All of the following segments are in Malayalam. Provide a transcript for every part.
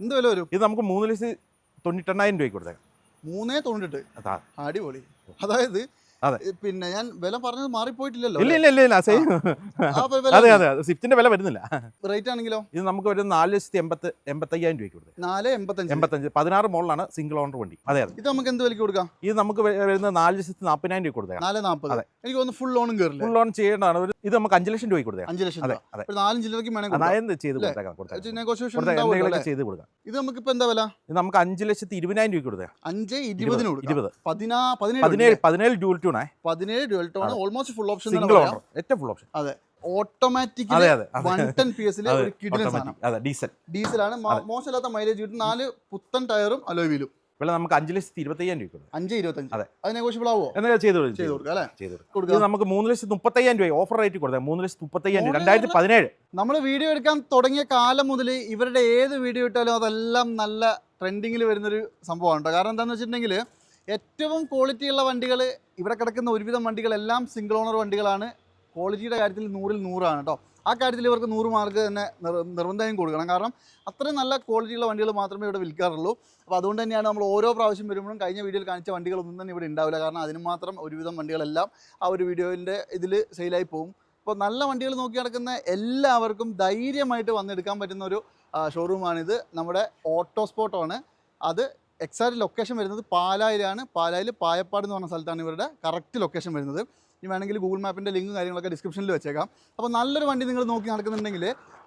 എന്ത് വില വരും? ഇത് നമുക്ക് മൂന്ന് ലക്ഷത്തി തൊണ്ണൂറ്റെണ്ണായിരം രൂപയ്ക്ക് കൊടുത്തേക്കാം. മൂന്നേ തൊണ്ണൂറ്റെട്ട് അതാ. അടിപൊളി. അതായത് പിന്നെ ഞാൻ വില പറഞ്ഞത് മാറിപ്പോയിട്ടില്ലല്ലോ ഇല്ല ഇല്ല ഇല്ല ഇല്ല സെയിം അതെ അതെ സ്വിഫ്റ്റിന്റെ വില വരുന്നില്ല. റേറ്റ് ആണെങ്കിലോ? ഇത് നമുക്ക് വരുന്നത് നാല് ലക്ഷത്തി എൺപത്തി എൺപത്തയ്യായിരം രൂപയ്ക്ക് കൊടുത്തത് നാല് എൺപത്തഞ്ച്. എൺപത്തഞ്ച്. പതിനാറ് മോളിലാണ് സിംഗിൾ ഓണർ വണ്ടി. അതെ അതെ. ഇത് നമുക്ക് എന്ത് വിലക്ക് കൊടുക്കാം? ഇത് നമുക്ക് വരുന്ന വരുന്നത് നാല് ലക്ഷത്തി നാൽപ്പതിനായിരം രൂപ കൊടുത്തേക്കാം. നാല് നാൽപ്പത്. അതെ. എനിക്ക് ഒന്ന് ഫുൾ ലോണും കയറില്ല ഫുൾ ലോൺ ചെയ്യേണ്ടതാണ്. ഇത് നമുക്ക് അഞ്ച് ലക്ഷം രൂപയ്ക്ക് കൊടുത്തേക്കാം. അഞ്ച് ലക്ഷം അതെ നാലും വേണമെങ്കിൽ ചെയ്ത്? കൊടുത്തേക്കാം കൊടുക്കാം. ഇത് നമുക്ക് ഇപ്പൊ എന്താ വില? ഇത് നമുക്ക് അഞ്ച് ലക്ഷത്തി ഇരുപതിനായിരം രൂപയ്ക്ക് കൊടുത്തേക്കാം. അഞ്ച് ഇരുപതിനോട് ഇരുപത്. പതിനാ പതിനേഴ് പതിനേഴ് പതിനേഴ് ട്യൂണേ പതിനേഴ് dual tone almost full option single owner ഏറ്റവും ഫുൾ ഓപ്ഷൻ ഓട്ടോമാറ്റിക് അതെ അതെ വൺ ടെൻ പി എസിലെ ഒരു സാധനം. ഡീസൽ ഡീസലാണ് മോശമില്ലാത്ത മൈലേജ് കിട്ടും. നാല് പുത്തൻ ടയറും അലോയിലും വില നമുക്ക് അഞ്ച് ലക്ഷത്തി ഇരുപത്തയ്യായിരം രൂപ അഞ്ച് ഇരുപത്തഞ്ച്. അതെ. അത് നെഗോഷ്യബിൾ ആവോ എന്നൊക്കെ ചെയ്ത് കൊടുക്കും. ചെയ്ത് കൊടുക്കാം അല്ലേ? ചെയ്ത് ഇത് കൊടുക്കാം. നമുക്ക് മൂന്ന് ലക്ഷത്തി മുപ്പത്തയ്യായിരം രൂപ ഓഫർ റേറ്റ് കൊടുത്തത് മൂന്ന് ലക്ഷത്തി മുപ്പത്തയ്യായിരം രൂപ. രണ്ടായിരത്തി പതിനേഴ്. നമ്മൾ വീഡിയോ എടുക്കാൻ തുടങ്ങിയ കാലം മുതൽ ഇവരുടെ ഏത് വീഡിയോ ഇട്ടാലും അതെല്ലാം നല്ല ട്രെൻഡിങ്ങിൽ വരുന്നൊരു സംഭവമാണ് കേട്ടോ കാരണം എന്താണെന്ന് വെച്ചിട്ടുണ്ടെങ്കിൽ ഏറ്റവും ക്വാളിറ്റി ഉള്ള വണ്ടികൾ ഇവിടെ കിടക്കുന്ന ഒരുവിധം വണ്ടികളെല്ലാം സിംഗിൾ ഓണർ വണ്ടികളാണ്. ക്വാളിറ്റിയുടെ കാര്യത്തിൽ നൂറിൽ നൂറാണ് കേട്ടോ ആ കാര്യത്തിൽ ഇവർക്ക് നൂറ് മാർക്ക് തന്നെ നിർ- നിർബന്ധമായും കൊടുക്കണം. കാരണം അത്രയും നല്ല ക്വാളിറ്റിയുള്ള വണ്ടികൾ മാത്രമേ ഇവിടെ വിൽക്കാറുള്ളൂ. അപ്പോൾ അതുകൊണ്ട് തന്നെയാണ് നമ്മൾ ഓരോ പ്രാവശ്യം വരുമ്പോഴും കഴിഞ്ഞ വീഡിയോയിൽ കാണിച്ച വണ്ടികളൊന്നും തന്നെ ഇവിടെ ഉണ്ടാവില്ല. കാരണം അതിന് മാത്രം ഒരുവിധം വണ്ടികളെല്ലാം ആ ഒരു വീഡിയോന്റെ ഇതിൽ സെയിലായി പോകും. അപ്പോൾ നല്ല വണ്ടികൾ നോക്കി നടക്കുന്ന എല്ലാവർക്കും ധൈര്യമായിട്ട് വന്നെടുക്കാൻ പറ്റുന്ന ഒരു ഷോറൂമാണിത് നമ്മുടെ ഓട്ടോ സ്പോട്ടാണ് അത് എക്സാക്ട് ലൊക്കേഷൻ വരുന്നത് പാലായിലാണ്. പാലായിൽ പായപ്പാട് എന്ന് പറഞ്ഞ സ്ഥലത്താണ് ഇവരുടെ കറക്റ്റ് ലൊക്കേഷൻ വരുന്നത്. ഇനി വേണമെങ്കിൽ ഗൂഗിൾ മാപ്പിന്റെ ലിങ്കും കാര്യങ്ങളൊക്കെ ഡിസ്ക്രിപ്ഷനിൽ വെച്ചേക്കാം. അപ്പോൾ നല്ലൊരു വണ്ടി നിങ്ങൾ നോക്കി നടക്കുന്നുണ്ടെങ്കിൽ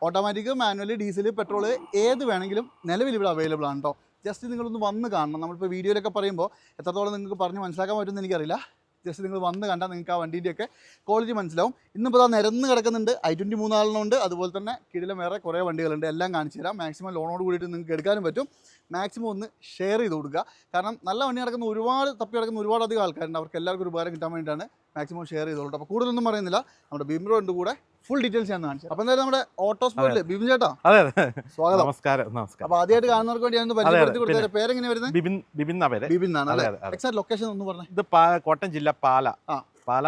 ഓട്ടോമാറ്റിക് മാനുവൽ ഡീസൽ പെട്രോൾ ഏത് വേണമെങ്കിലും നിലവിൽ ഇവിടെ അവൈലബിൾ ആണ് കേട്ടോ ജസ്റ്റ് നിങ്ങളൊന്ന് വന്ന് കാണണം. നമ്മളിപ്പോൾ വീഡിയോയിലൊക്കെ പറയുമ്പോൾ എത്രത്തോളം നിങ്ങൾക്ക് പറഞ്ഞ് മനസ്സിലാക്കാൻ പറ്റുമെന്ന് എനിക്കറിയില്ല. ജസ്റ്റ് നിങ്ങൾ വന്ന് കണ്ടാൽ നിങ്ങൾക്ക് ആ വണ്ടീന്റെയൊക്കെ ക്വാളിറ്റി മനസ്സിലാവും. ഇന്നിപ്പോൾ അത് നിരന്ന് കിടക്കുന്നുണ്ട്. ഐ ട്വന്റി മൂന്നാളിനുണ്ട് അതുപോലെ തന്നെ കിടിലം വേറെ കുറേ വണ്ടികളുണ്ട്. എല്ലാം കാണിച്ചു തരാം. മാക്സിമം ലോണോട് കൂടിയിട്ട് നിങ്ങൾക്ക് എടുക്കാനും പറ്റും. മാക്സിമം ഒന്ന് ഷെയർ ചെയ്ത് കൊടുക്കുക. കാരണം നല്ല വണ്ടി നടക്കുന്ന ഒരുപാട് തപ്പി നടക്കുന്ന ഒരുപാട് അധികം ആൾക്കാരുണ്ട്. അവർക്ക് എല്ലാവർക്കും ഒരു ഉപകാരം കിട്ടാൻ വേണ്ടിയിട്ടാണ് മാക്സിമം ഷെയർ ചെയ്തോളൂ അപ്പോൾ കൂടുതലൊന്നും പറയുന്നില്ല. നമ്മുടെ ബിംബ്രോ കൂടെ ഫുൾ ഡീറ്റെയിൽസ് ഞാൻ കാണിച്ചു അപ്പോൾ എന്തായാലും നമ്മുടെ ഓട്ടോ സ്പോട്ടിൽ ബിബിൻ ചേട്ടാ അതെ അതെ. സ്വാഗതം. നമസ്കാരം നമസ്കാരം. അപ്പോൾ ആദ്യമായിട്ട് കാണുന്നവർക്ക് വേണ്ടി ഞാൻ പരിചയപ്പെടുത്തി കൊടുത്തത് പേരെങ്ങനെ വരുന്നത് ബിബിൻ ബിബിൻ എന്നാ പേര്? ബിബിൻ എന്നാണ് അല്ലേ? എക്സാക്ട് ലൊക്കേഷൻ ഒന്ന് പറഞ്ഞേ. ഇത് കോട്ടയം ജില്ല പാല. ആ. പാല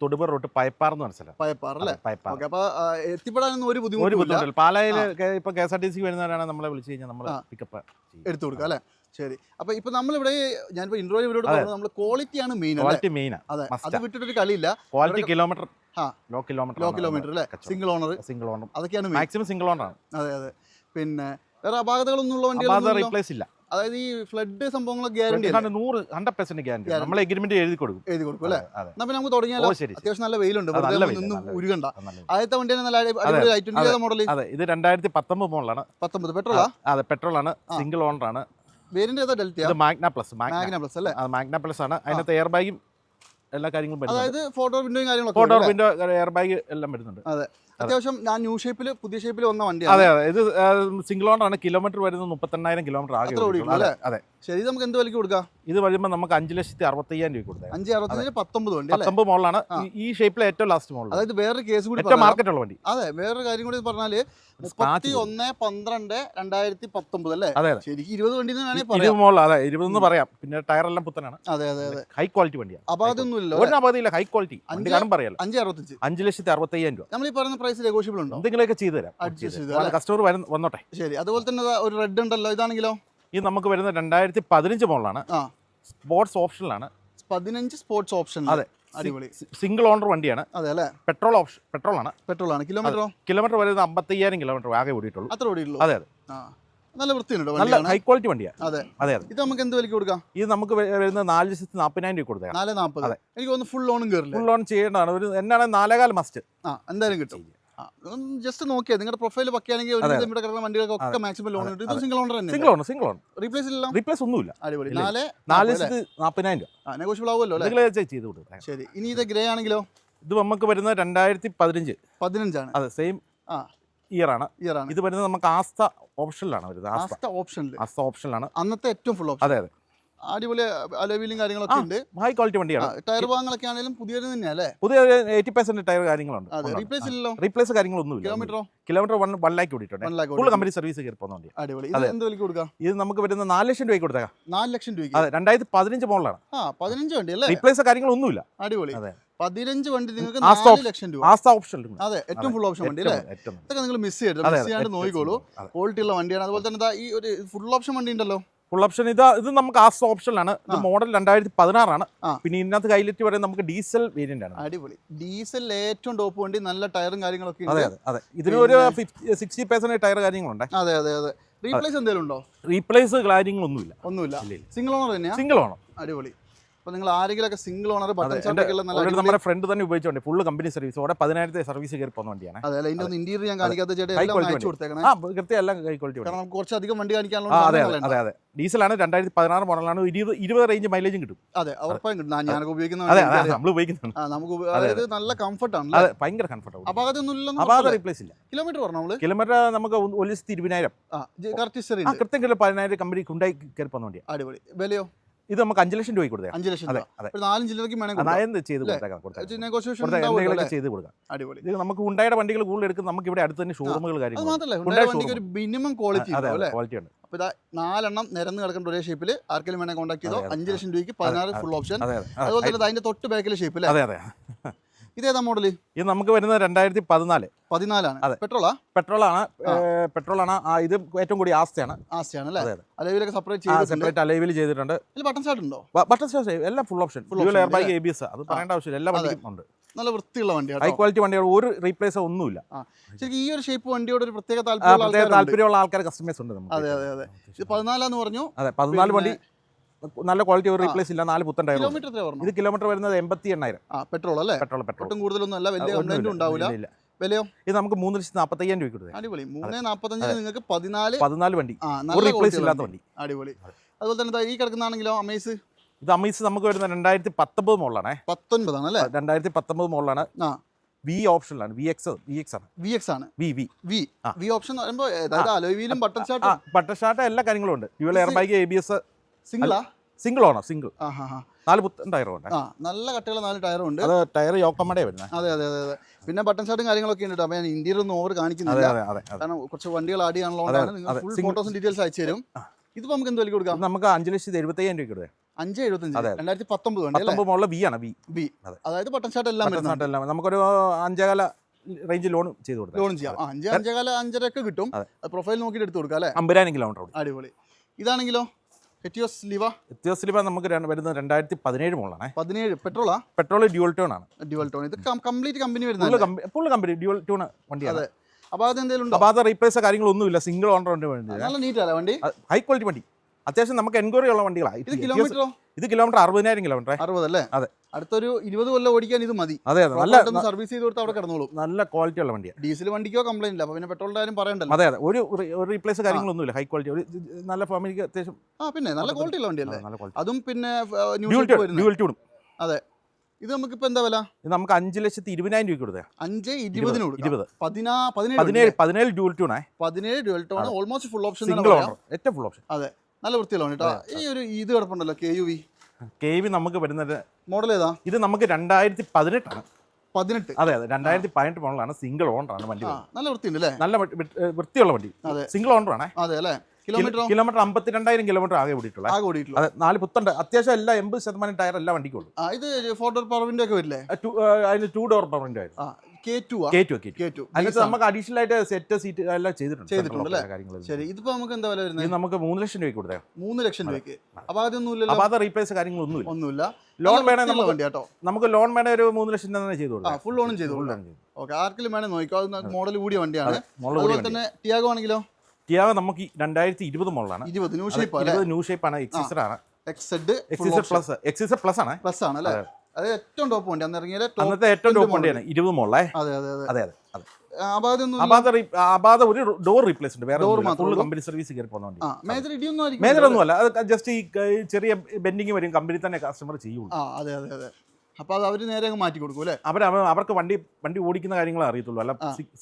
തൊടുപുഴ റോട്ട് പയപ്പാർ എന്ന് പറഞ്ഞ സ്ഥലം. പയപ്പാർ അല്ലേ? പയപ്പാർ. ഓക്കെ അപ്പോൾ എത്തിപ്പെടാനൊന്നും ഒരു ഒരു ബുദ്ധിമുട്ടില്ല. പാലയിൽ ഇപ്പൊ K S R T C വരുന്നവരാണ് നമ്മളെ വിളിച്ചു കഴിഞ്ഞാൽ നമ്മൾ. പിക്കപ്പ് എടുത്തു കൊടുക്കുക അല്ലേ? ശരി. അപ്പൊ ഇപ്പൊ നമ്മളിവിടെ ഞാനിപ്പോ ഇന്റർവ്യൂ ഇവരോട് പറഞ്ഞു നമ്മൾ ക്വാളിറ്റിയാണ് മെയിൻ ക്വാളിറ്റി മെയിൻ അതെ. അത്. വിട്ടിട്ടൊരു കളിയില്ല. Quality kilometre. Low kilometre low kilometre അല്ലേ? സിംഗിൾ ഓണർ സിംഗിൾ ഓണർ അതൊക്കെയാണ് മാക്സിമം സിംഗിൾ ഓണർ ആണ്. അതെ അതെ. പിന്നെ വേറെ അപാകതകളൊന്നും ഉള്ള വണ്ടി അത് വണ്ടികളൊന്നും റീപ്ലേസ് ഇല്ല. അതായത് ഈ ഫ്ലഡ് സംഭവങ്ങളൊക്കെ ഗ്യാരണ്ടി നൂറ് ഹൺഡ്രഡ് പെർസെന്റ് ഗ്യാരണ്ടി. നമ്മൾ എഗ്രിമെന്റ് എഴുതി കൊടുക്കും. എഴുതി കൊടുക്കും അല്ലേ? പിന്നെ നമുക്ക് തുടങ്ങിയാലോ. അത്യാവശ്യം നല്ല വെയിലുണ്ട്. നിന്ന്. ഉരുകണ്ട. ആദ്യത്തെ വണ്ടി നല്ല മോഡൽ അതെ ഇത് രണ്ടായിരത്തി പത്തൊമ്പത് മോഡലാണ് പത്തൊമ്പത്. പെട്രോളാ അതെ പെട്രോൾ ആണ്. സിംഗിൾ ഓണർ ആണ്. വേരിന്റെ ഏതാ ഡെൽറ്റയാ? ഇത് Magna plus Magna. Magna plus അല്ലേ? മാഗ്ന പ്ലസ് ആണ്. അതിനകത്ത് എയർ ബാഗും എല്ലാ കാര്യങ്ങളും അതായത് ഫോട്ടോ വിൻഡോയും കാര്യങ്ങളൊക്കെ ഫോട്ടോ വിൻഡോ എയർ ബാഗ് എല്ലാം വരുന്നുണ്ട്. അത്യാവശ്യം ഞാൻ ന്യൂ ഷേപ്പിൽ പുതിയ ഷേപ്പിൽ വന്ന അതെ വണ്ടിയാണ്. അതെ ഇത് സിംഗിൾ ഓണർ ആണ് കിലോമീറ്റർ വരുന്നത് മുപ്പത്തെണ്ണായിരം കിലോമീറ്റർ ആകെ അതെ അതെ. ശരി ഇത് നമുക്ക് എന്ത് വിലക്ക് കൊടുക്കാം? ഇത് വരുമ്പോൾ നമുക്ക് അഞ്ച് ലക്ഷത്തി അറുപത്തയ്യായിരം രൂപ കൊടുക്കാം. അഞ്ച് അറുപത്തഞ്ചിന് പത്തൊമ്പത് വണ്ടി പത്തൊമ്പത് മോളിലാണ്. ഈ- ഷേപ്പിലെ ഏറ്റവും ലാസ്റ്റ് മോഡൽ അതായത് വേറൊരു കേസ് കൂടി ഏറ്റവും പറയാം. മാർക്കറ്റ് ഉള്ള വണ്ടി. അതെ വേറൊരു കാര്യം കൂടി പറഞ്ഞാൽ മുപ്പത്തി ഒന്ന് പന്ത്രണ്ട് രണ്ടായിരത്തി പത്തൊമ്പത് അല്ലേ? അതെ ശരിക്കും ഇരുപത് വണ്ടി എന്ന് വേണമെങ്കിൽ ഇരുപത് മോളിൽ അതെ ഇരുപതെന്ന് പറയാം. പിന്നെ ടയർ എല്ലാം പുത്തനാണ്. അതെ അതെ അതെ. ഹൈ ക്വാളിറ്റി വണ്ടിയാണ്. അപ്പൊ അതൊന്നും ഇല്ല ഒരു അപകടമില്ല ഹൈ ക്വാളിറ്റി വണ്ടി അഞ്ച് കാണും പറയാലോ അഞ്ച് അറുപത്തഞ്ച്. അഞ്ച് ലക്ഷത്തി അറുപത്തയ്യായിരം രൂപ. നമ്മൾ ഈ പറയുന്ന പ്രൈസ് നെഗോഷ്യബിൾ ഉണ്ടോ? എന്തെങ്കിലുമൊക്കെ ചെയ്തു തരാം? കസ്റ്റമർ വന്നോട്ടെ. ശരി അതുപോലെ തന്നെ ഒരു റെഡ് ഉണ്ടല്ലോ ഇതാണെങ്കിലോ? ഇത് നമുക്ക് വരുന്ന രണ്ടായിരത്തി പതിനഞ്ച് മോഡലാണ്. സ്പോർട്സ് ഓപ്ഷനിലാണ് പതിനഞ്ച് സ്പോർട്സ് ഓപ്ഷൻ അതെ. അടിപൊളി. സിംഗിൾ ഓണർ വണ്ടിയാണ്. അതെ അല്ലേ? പെട്രോൾ ഓപ്ഷൻ പെട്രോൾ ആണ്. പെട്രോൾ ആണ്. കിലോമീറ്ററോ കിലോമീറ്റർ വരുന്നത് അമ്പത്തയ്യായിരം കിലോമീറ്റർ ആകെ ഓടിയിട്ടുള്ളൂ. അത്ര ഓടിയിട്ടുള്ളൂ. അതെ അതെ. നല്ല വൃത്തിയുണ്ട് നല്ല ഹൈ ക്വാളിറ്റി വണ്ടിയാണ്. അതെ. അതെ അതെ. ഇത് നമുക്ക് എന്ത് വിലയ്ക്ക് കൊടുക്കാം? ഇത് നമുക്ക് വരുന്ന നാല് ലക്ഷത്തി നാൽപ്പതിനായിരം രൂപ കൊടുക്കാം നാല് നാൽപ്പത് അതെ. എനിക്ക് ഒന്ന് ഫുൾ ലോണും കയറില്ല ഫുൾ ഓൺ ചെയ്യേണ്ടതാണ്. ഒരു എന്നാണ് നാലേകാൽ മസ്റ്റ് ആ എന്തായാലും കിട്ടും. ജസ്റ്റ് നോക്കിയാൽ നിങ്ങളുടെ പ്രൊഫൈൽ പക്കിയാണെങ്കിൽ ഒരു. ഇവിടെ കിടക്കുന്ന വണ്ടികൾക്കൊക്കെ. Maximum loan. കിട്ടും ഇത് സിംഗിൾ ഓണർ തന്നെ. Single own single own replace ഇല്ല റീപ്ലേസ് ഒന്നുമില്ല. അടിപൊളി. നാല് നാല് ലക്ഷത്തി നാൽപ്പതിനായിരം രൂപ. നെഗോഷ്യബിൾ ആവുമല്ലോ അല്ലേ? ചെയ്ത് കൊടുക്കുക ശരി. ഇനി ഇത് ഗ്രേ ആണെങ്കിലോ? ഇത് നമുക്ക് വരുന്നത് രണ്ടായിരത്തി പതിനഞ്ച്. പതിനഞ്ചാണ്. അതെ സെയിം ആ. ഇയർ ആണ്. ഇയർ ആണ്. ഇത് വരുന്നത് നമുക്ക് ആസ്ത ഓപ്ഷനിലാണ് വരുന്നത് ആസ്ത ഓപ്ഷനിൽ ആസ്ത ഓപ്ഷനിലാണ് അന്നത്തെ ഏറ്റവും ഫുൾ ഓപ്ഷൻ അതെ അതെ. അടിപൊളി അലവീലും കാര്യങ്ങളൊക്കെ ഉണ്ട്. ഹൈ ക്വാളിറ്റി വണ്ടിയാണ്. ടയർ ഭാഗങ്ങളൊക്കെ ആണെങ്കിലും പുതിയത് തന്നെയല്ലേ പുതിയ എയ്റ്റി പെർസെന്റ് ടയർ കാര്യങ്ങളുണ്ട്. റീപ്ലേസ് ഇല്ലല്ലോ? റീപ്ലേസ് കാര്യങ്ങളൊന്നുമില്ല. കിലോമീറ്ററോ കിലോമീറ്റർ വൺ വൺ ലാക്ക് കൂടിയിട്ടുണ്ട്. ഫുൾ കമ്പനി സർവീസ് കയറി പോകുന്ന അടിപൊളി. ഇത്. എന്ത് വിലക്ക് കൊടുക്കാം? ഇത് നമുക്ക് വരുന്ന നാല് ലക്ഷം രൂപയ്ക്ക് കൊടുത്തേക്കാം. നാല് ലക്ഷം രൂപയ്ക്ക്? അതെ രണ്ടായിരത്തി പതിനഞ്ച് മോളിലാണ് ആ പതിനഞ്ച് വണ്ടി അല്ലേ? റീപ്ലേസ് കാര്യങ്ങളൊന്നുമില്ല. അടിപൊളി. അതെ. പതിനഞ്ച് വണ്ടി നിങ്ങൾക്ക് നാല് ലക്ഷം രൂപ. ആസ്ത ഓപ്ഷൻ അതെ ഏറ്റവും ഫുൾ ഓപ്ഷൻ വണ്ടി അല്ലേ? ഇതൊക്കെ നിങ്ങൾ മിസ് ചെയ്യരുത്. മിസ് ചെയ്യാണ്ട് നോക്കിക്കോളൂ. ക്വാളിറ്റി ഉള്ള വണ്ടിയാണ്. അതുപോലെ തന്നെ ഈ ഒരു ഫുൾ ഓപ്ഷൻ വണ്ടി ഉണ്ടല്ലോ. ഫുൾ ഓപ്ഷൻ ഇത് ഇത് നമുക്ക് ആസ് ഓപ്ഷനിലാണ് ഇത് മോഡൽ രണ്ടായിരത്തി പതിനാറാണ് പിന്നെ ഇതിനകത്ത് ഹൈലൈറ്റ് പറയുന്നത് നമുക്ക് ഡീസൽ വേരിയന്റ് ആണ്. അടിപൊളി. ഡീസൽ ഏറ്റവും ടോപ്പ് വണ്ടി നല്ല ടയറും കാര്യങ്ങളൊക്കെ അതെ അതെ അതെ. ഇതിന് ഒരു സിക്സ്റ്റി പെർസെന്റ് ടയർ കാര്യങ്ങളുണ്ട്. അതെ അതെ അതെ. റീപ്ലേസ് എന്തെങ്കിലും ഉണ്ടോ? റീപ്ലേസ് കാര്യങ്ങളൊന്നുമില്ല. ഒന്നുമില്ല. സിംഗിൾ ഓണർ തന്നെയാണ് സിംഗിൾ ഓണർ അടിപൊളി. അപ്പൊ നിങ്ങൾ ആരെങ്കിലൊക്കെ സിംഗിൾ ഓണർ ബട്ടൺ ഒക്കെ നമ്മുടെ ഫ്രണ്ട് തന്നെ ഉപയോഗിച്ചോണ്ട് ഫുള്ള് കമ്പനി സർവീസ് അവിടെ പതിനായിരത്തെ സർവീസ് കയറി പോകുന്ന വണ്ടിയാണ്. അതെ അല്ല ഒന്ന് ഇന്റീരിയർ ഞാൻ കാണിക്കാത്ത ചേട്ടാ അയച്ചു. കൊടുത്തേക്കണേ. കൃത്യം എല്ലാം ഹൈ ക്വാളിറ്റി കാരണം നമുക്ക് കുറച്ചധികം വണ്ടി കാണിക്കാനുള്ള അതെ അതെ അതെ. ഡീസലാണ് രണ്ടായിരത്തി പതിനാറ് മോഡലാണ് ഇരുപത് ഇരുപത് റേഞ്ച് മൈലേജും കിട്ടും. അതെ ഉറപ്പായും കിട്ടും. ഞാനൊക്കെ ഉപയോഗിക്കുന്ന. നമ്മൾ ഉപയോഗിക്കുന്നുണ്ട് നമുക്ക് അതായത് നല്ല കംഫർട്ട് ആണ് അതെ ഭയങ്കര അതൊന്നും ഇല്ല അപ്പോൾ അത് റീപ്ലേസ് ഇല്ല. കിലോമീറ്റർ പറഞ്ഞു നമ്മൾ കിലോമീറ്റർ നമുക്ക് ഒരു ലക്ഷത്തി ഇരുപതിനായിരം. കറക്റ്റ് കൃത്യം കിലോ പതിനായിരം കമ്പനി കുണ്ടായി കയറി പോകുന്ന വണ്ടിയാണ് അടിപൊളി. വിലയോ? ഇത് നമുക്ക് അഞ്ച് ലക്ഷം രൂപയ്ക്ക് കൊടുത്തേ അഞ്ച് ലക്ഷം നാലഞ്ച് ചില്ലറയ്ക്ക് വേണമെങ്കിൽ കൊടുക്കാം. ചെയ്ത് കൊടുത്തേക്കാം കൊടുത്തേക്കാം? ചെയ്ത് കൊടുക്കാം. അടിപൊളി. ഇത് നമുക്ക് ഉണ്ടായുടെ വണ്ടികൾ കൂടുതൽ എടുക്കും നമുക്ക് ഇവിടെ അടുത്ത് തന്നെ ഷോറൂമുകൾ കാര്യങ്ങൾ മിനിമം ക്വാളിറ്റി ക്വാളിറ്റി ഉണ്ട്. അപ്പൊ ഇതാ നാലെണ്ണം നിരന്ന് കിടക്കുന്ന ഒരേ ഷേപ്പിൽ ആർക്കെങ്കിലും വേണമെങ്കിൽ കോൺടാക്ട് ചെയ്തോ. അഞ്ച് ലക്ഷം രൂപയ്ക്ക് പതിനാറ് ഫുൾ ഓപ്ഷൻ അതെ അതെ അതുപോലെ തന്നെ അതിന്റെ തൊട്ട് ബാക്കിലെ ഷേപ്പിൽ അതെ അതെ. ഇതേതാ മോഡൽ ഇത് നമുക്ക് വരുന്നത് രണ്ടായിരത്തി പതിനാല് പതിനാലാണ്. അതെ. പെട്രോളാ? പെട്രോളാണ്. പെട്രോളാണ്. ഇത് ഏറ്റവും കൂടി ആസ്തിയാണ്. ആസ്തിയാണ് അല്ലേ അലവിലൊക്കെ സെപ്പറേറ്റ് സെപ്പറേറ്റ് അലൈവിൽ ചെയ്തിട്ടുണ്ട്. ബട്ടൺ സ്റ്റാർട്ട് ഉണ്ടോ? ബട്ടൺ സ്റ്റാർട്ട് എല്ലാം full option full air bag? A B S അത് പറയേണ്ട ആവശ്യമില്ല. എല്ലാ വണ്ടിയും ഉണ്ട്. നല്ല വൃത്തിയുള്ള വണ്ടിയാണ് ഹൈ ക്വാളിറ്റി വണ്ടിയോട് ഒരു റീപ്ലേസ് ഒന്നുമില്ല. ശരിക്കും ഈ ഒരു ഷേപ്പ് വണ്ടിയോട് ഒരു പ്രത്യേക താല്പര്യം താല്പര്യമുള്ള ആൾക്കാർ കസ്റ്റമേഴ്സ് ഉണ്ട് അതെ അതെ അതെ. ഇത് പതിനാലാന്ന് പറഞ്ഞു. അതെ പതിനാല് വണ്ടി നല്ല ക്വാളിറ്റി ഒരു. റീപ്ലേസ് ഇല്ല. നാല് പുത്തൻ ടയർ ഇത് കിലോമീറ്റർ വരുന്നത് എൺപത്തി എണ്ണായിരം പെട്രോൾ അല്ലേ? പെട്രോൾ പെട്രോൾ കൂടുതലൊന്നും അല്ല. വലിയ കംപ്ലൈന്റും ഉണ്ടാവില്ല വിലയോ? ഇത് നമുക്ക് മൂന്ന് ലക്ഷത്തി നാൽപ്പത്തയ്യായിരം രൂപ കൊടുത്തത് അടിപൊളി. മൂന്ന് നാപ്പത്തഞ്ചിന് നിങ്ങൾക്ക് പതിനാല് പതിനാല് വണ്ടി. റീപ്ലേസ് ഇല്ലാത്ത വണ്ടി. അടിപൊളി. അതുപോലെ തന്നെ ഈ കിടക്കുന്നാണെങ്കിലോ അമേസ്? ഇത് അമേസ് നമുക്ക് വരുന്ന രണ്ടായിരത്തി പത്തൊമ്പത് മോളിലാണേ പത്തൊൻപതാണ് അല്ലേ? രണ്ടായിരത്തി പത്തൊമ്പത് മോളിലാണ് ആ. വി ഓപ്ഷനിലാണ് വി എക്സ് വി എക്സ് ആണ്. വി എക്സ് ആണ്. V V V V option എന്ന് പറയുമ്പോൾ അതായത് അലോയിലും ബട്ടൺ ഷാർട്ട് സ്റ്റാർട്ട് ഷാർട്ട് എല്ലാ കാര്യങ്ങളും ഉണ്ട്. Dual air bag A B S സിംഗിളാ single ഓണോ സിംഗിൾ നാല് പുത്തൻ ടയറും ഉണ്ട് ആ നല്ല കട്ടിയുള്ള നാല് ടയറും ഉണ്ട്. അത് ടയർ യോക്കമ്മടെ വരുന്നത് അതെ അതെ അതെ അതെ. പിന്നെ ബട്ടൺ ഷർട്ടും കാര്യങ്ങളൊക്കെ ഉണ്ട് അപ്പോൾ ഞാൻ ഇന്ത്യയിൽ ഒന്നും ഓവർ കാണിക്കുന്നില്ല. കാരണം കുറച്ച് വണ്ടികൾ ആഡ് ചെയ്യാനുള്ളതുകൊണ്ടാണ് നിങ്ങൾ ഫുൾ ഫോട്ടോസും ഡീറ്റെയിൽസ് അയച്ചു തരും. ഇതിപ്പോ നമുക്ക് എന്ത് വലിയ കൊടുക്കാം? നമുക്ക് അഞ്ച് ലക്ഷത്തി എഴുപത്തയ്യായിരം രൂപ കൊടുക്കാം. അഞ്ച് എഴുപത്തഞ്ച്. രണ്ടായിരത്തി പത്തൊമ്പത് വണ്ടി അല്ലേ? പത്തൊമ്പത് മോളിലെ ബി ആണ് ബി ബി അതെ. അതായത് ബട്ടൺ ഷർട്ട് എല്ലാം എല്ലാം. നമുക്കൊരു അഞ്ചേകാല റേഞ്ച് ലോൺ ചെയ്ത് കൊടുക്കാം. ലോൺ ചെയ്യാം. അഞ്ച് അഞ്ചേകാല അഞ്ചര ഒക്കെ കിട്ടും പ്രൊഫൈൽ നോക്കിയിട്ട് എടുത്ത് കൊടുക്കാം അല്ലേ? അമ്പതിനായിരം കിലോമീറ്റർ അടിപൊളി. ഇതാണെങ്കിലോ? എറ്റിയോസ് ലിവ വ്യത്യാസത്തിൽ നമുക്ക് രണ്ട് വരുന്നത് രണ്ടായിരത്തി പതിനേഴ് മുകളിലാണ് പതിനേഴ് പെട്രോളാ? പെട്രോൾ ഡ്യുവൽ ടോൺ ആണ്. ഡ്യുവൽ ടോൺ ഇത് കംപ്ലീറ്റ് കമ്പനി വരുന്നത് ഫുൾ കമ്പനി ഡ്യുവൽ ടോൺ വണ്ടിയാണ്. അപ്പോൾ അതെന്തെങ്കിലും അപ്പോൾ അത് റീപ്ലേസ് കാര്യങ്ങളൊന്നുമില്ല സിംഗിൾ ഓണർ വണ്ടി വേണ്ടി നല്ല നീറ്റ് അല്ല വണ്ടി? ഹൈ ക്വാളിറ്റി വണ്ടി. അത്യാവശ്യം നമുക്ക് എൻക്വയറി ഉള്ള വണ്ടികളാണ് ഇത് കിലോമീറ്ററോ ഇത് കിലോമീറ്റർ അറുപതിനായിരം കിലോമീറ്റർ അറുപത് അല്ലേ അതെ. അടുത്തൊരു ഇരുപത് കൊല്ലം ഓടിക്കാൻ ഇത് മതി. അതെ അതെ. നല്ല സർവീസ് ചെയ്ത് കൊടുത്ത് അവിടെ കിടന്നോളൂ. നല്ല ക്വാളിറ്റി ഉള്ള വണ്ടിയാണ് ഡീസൽ വണ്ടിക്കോ കംപ്ലൈന്റ് ഇല്ല. അപ്പൊ പിന്നെ പെട്രോളിന്റെ കാര്യം പറയണ്ടല്ലോ. അതെ അതെ. ഒരു ഒരു റീപ്ലേസ് കാര്യങ്ങളൊന്നുമില്ല. ഹൈ ക്വാളിറ്റി ഒരു നല്ല ഫാമിലിക്ക് അത്യാവശ്യം ആ പിന്നെ നല്ല ക്വാളിറ്റി ഉള്ള വണ്ടിയല്ലേ? അതും പിന്നെ ന്യൂ ഡ്യുവൽ അതെ. ഇത് നമുക്കിപ്പോ എന്താ വില? ഇത് നമുക്ക് അഞ്ച് ലക്ഷത്തി ഇരുപതിനായിരം രൂപ കൊടുത്തേ അഞ്ച് ഇരുപതിനോട് ഇരുപത്. പതിനാ പതിനേഴ് പതിനേഴ് ഡ്യൂൾ ടൂണേ പതിനേഴ് dual tone almost full option single owner ഏറ്റവും ഫുൾ ഓപ്ഷൻ അതെ. നല്ല വൃത്തിയുള്ള കേട്ടോ. ഈ ഒരു ഇത് കിടപ്പുണ്ടല്ലോ K U V K V നമുക്ക് വരുന്നത് മോഡൽ ഏതാ? ഇത് നമുക്ക് രണ്ടായിരത്തി പതിനെട്ടാണ് പതിനെട്ട്. അതെ അതെ. രണ്ടായിരത്തി പതിനെട്ട് മോഡലാണ് സിംഗിൾ ഓണറാണ് വണ്ടി നല്ല വൃത്തിയുണ്ട് അല്ലേ? നല്ല വൃത്തിയുള്ള വണ്ടി. അതെ. സിംഗിൾ ഓണറാണ് അതെ അല്ലേ? കിലോമീറ്ററോ കിലോമീറ്റർ അമ്പത്തിരണ്ടായിരം കിലോമീറ്റർ ആകെ ഓടിയിട്ടുള്ളത് ആകെ ഓടിയിട്ടുള്ളൂ. അതെ നാല് പുത്തണ്ട്. അത്യാവശ്യം എല്ലാ എൺപത് ശതമാനം ടയർ എല്ലാ വണ്ടിക്കുള്ളൂ. ഇത് ഫോർ ഡോർ പവറിന്റെ ഒക്കെ വരില്ലേ? അതിന് ടു ഡോർ പവറിന്റെ ആയിരുന്നു. ആ കെ ടു കേറ്റു കേറ്റു. കെ ടു അതിനകത്ത് നമുക്ക് അഡീഷണൽ ആയിട്ട് സെറ്റ് സീറ്റ് എല്ലാം ചെയ്തിട്ടുണ്ട് ചെയ്തിട്ടുണ്ട് അല്ലേ? ശരി. ഇതിപ്പോ നമുക്ക് എന്താ വില വരുന്നത്? നമുക്ക് മൂന്ന് ലക്ഷം രൂപയ്ക്ക് കൊടുത്തേ മൂന്ന് ലക്ഷം രൂപയ്ക്ക്. അപ്പൊ അതൊന്നും അപ്പൊ അത് റീപ്ലേസ് കാര്യങ്ങളൊന്നുമില്ല. ഒന്നുമില്ല. ലോൺ വേണേ നമുക്ക് വണ്ടി കേട്ടോ. നമുക്ക് ലോൺ വേണേ ഒരു മൂന്ന് ലക്ഷം തന്നെ ചെയ്തു ആ കൊടുക്കാം. ഫുൾ ലോണും ചെയ്തു. ഓക്കെ ആർക്കെങ്കിലും വേണേ നോക്കിക്കോ. അത് മോഡൽ കൂടിയ വണ്ടിയാണ്. അതുപോലെ തന്നെ ടിയാഗോ ആണെങ്കിലോ? ടിയാഗോ നമുക്ക് രണ്ടായിരത്തി ഇരുപത് മോഡലാണ് ഇരുപത് ന്യൂ ഷേപ്പ് ഇരുപത് ന്യൂ ഷേപ്പ് ആണ് എക്സിസർ ആണ്. എക്സെഡ് എക്സിസർ പ്ലസ് എക്സിസർ പ്ലസ് ആണ്. പ്ലസ് ആണ് അല്ലേ? അത് ഏറ്റവും ടോപ്പ് വണ്ടി അന്ന് ഇറങ്ങിയ അന്നത്തെ ഏറ്റവും ടോപ്പ് വണ്ടിയാണ് ഇരുപത് മോളേ അതെ അതെ അതെ. അതെ അതെ re- ഒരു ഡോർ റീപ്ലേസ് ഉണ്ട്. വേറെ ഫുൾ കമ്പനി സർവീസ് കയറി പോകുന്ന വണ്ടി മേജർ ഒന്നും അല്ല അത് ജസ്റ്റ് ഈ ചെറിയ ബെൻഡിങ് വരും. കമ്പനി തന്നെ കസ്റ്റമർ ചെയ്യുള്ളൂ. അതെ അതെ അതെ. അപ്പോൾ അത് അവർ നേരെ അങ്ങ് മാറ്റി കൊടുക്കും അല്ലേ? അവർ അവർക്ക് വണ്ടി വണ്ടി ഓടിക്കുന്ന കാര്യങ്ങൾ അറിയത്തുള്ളൂ. അല്ല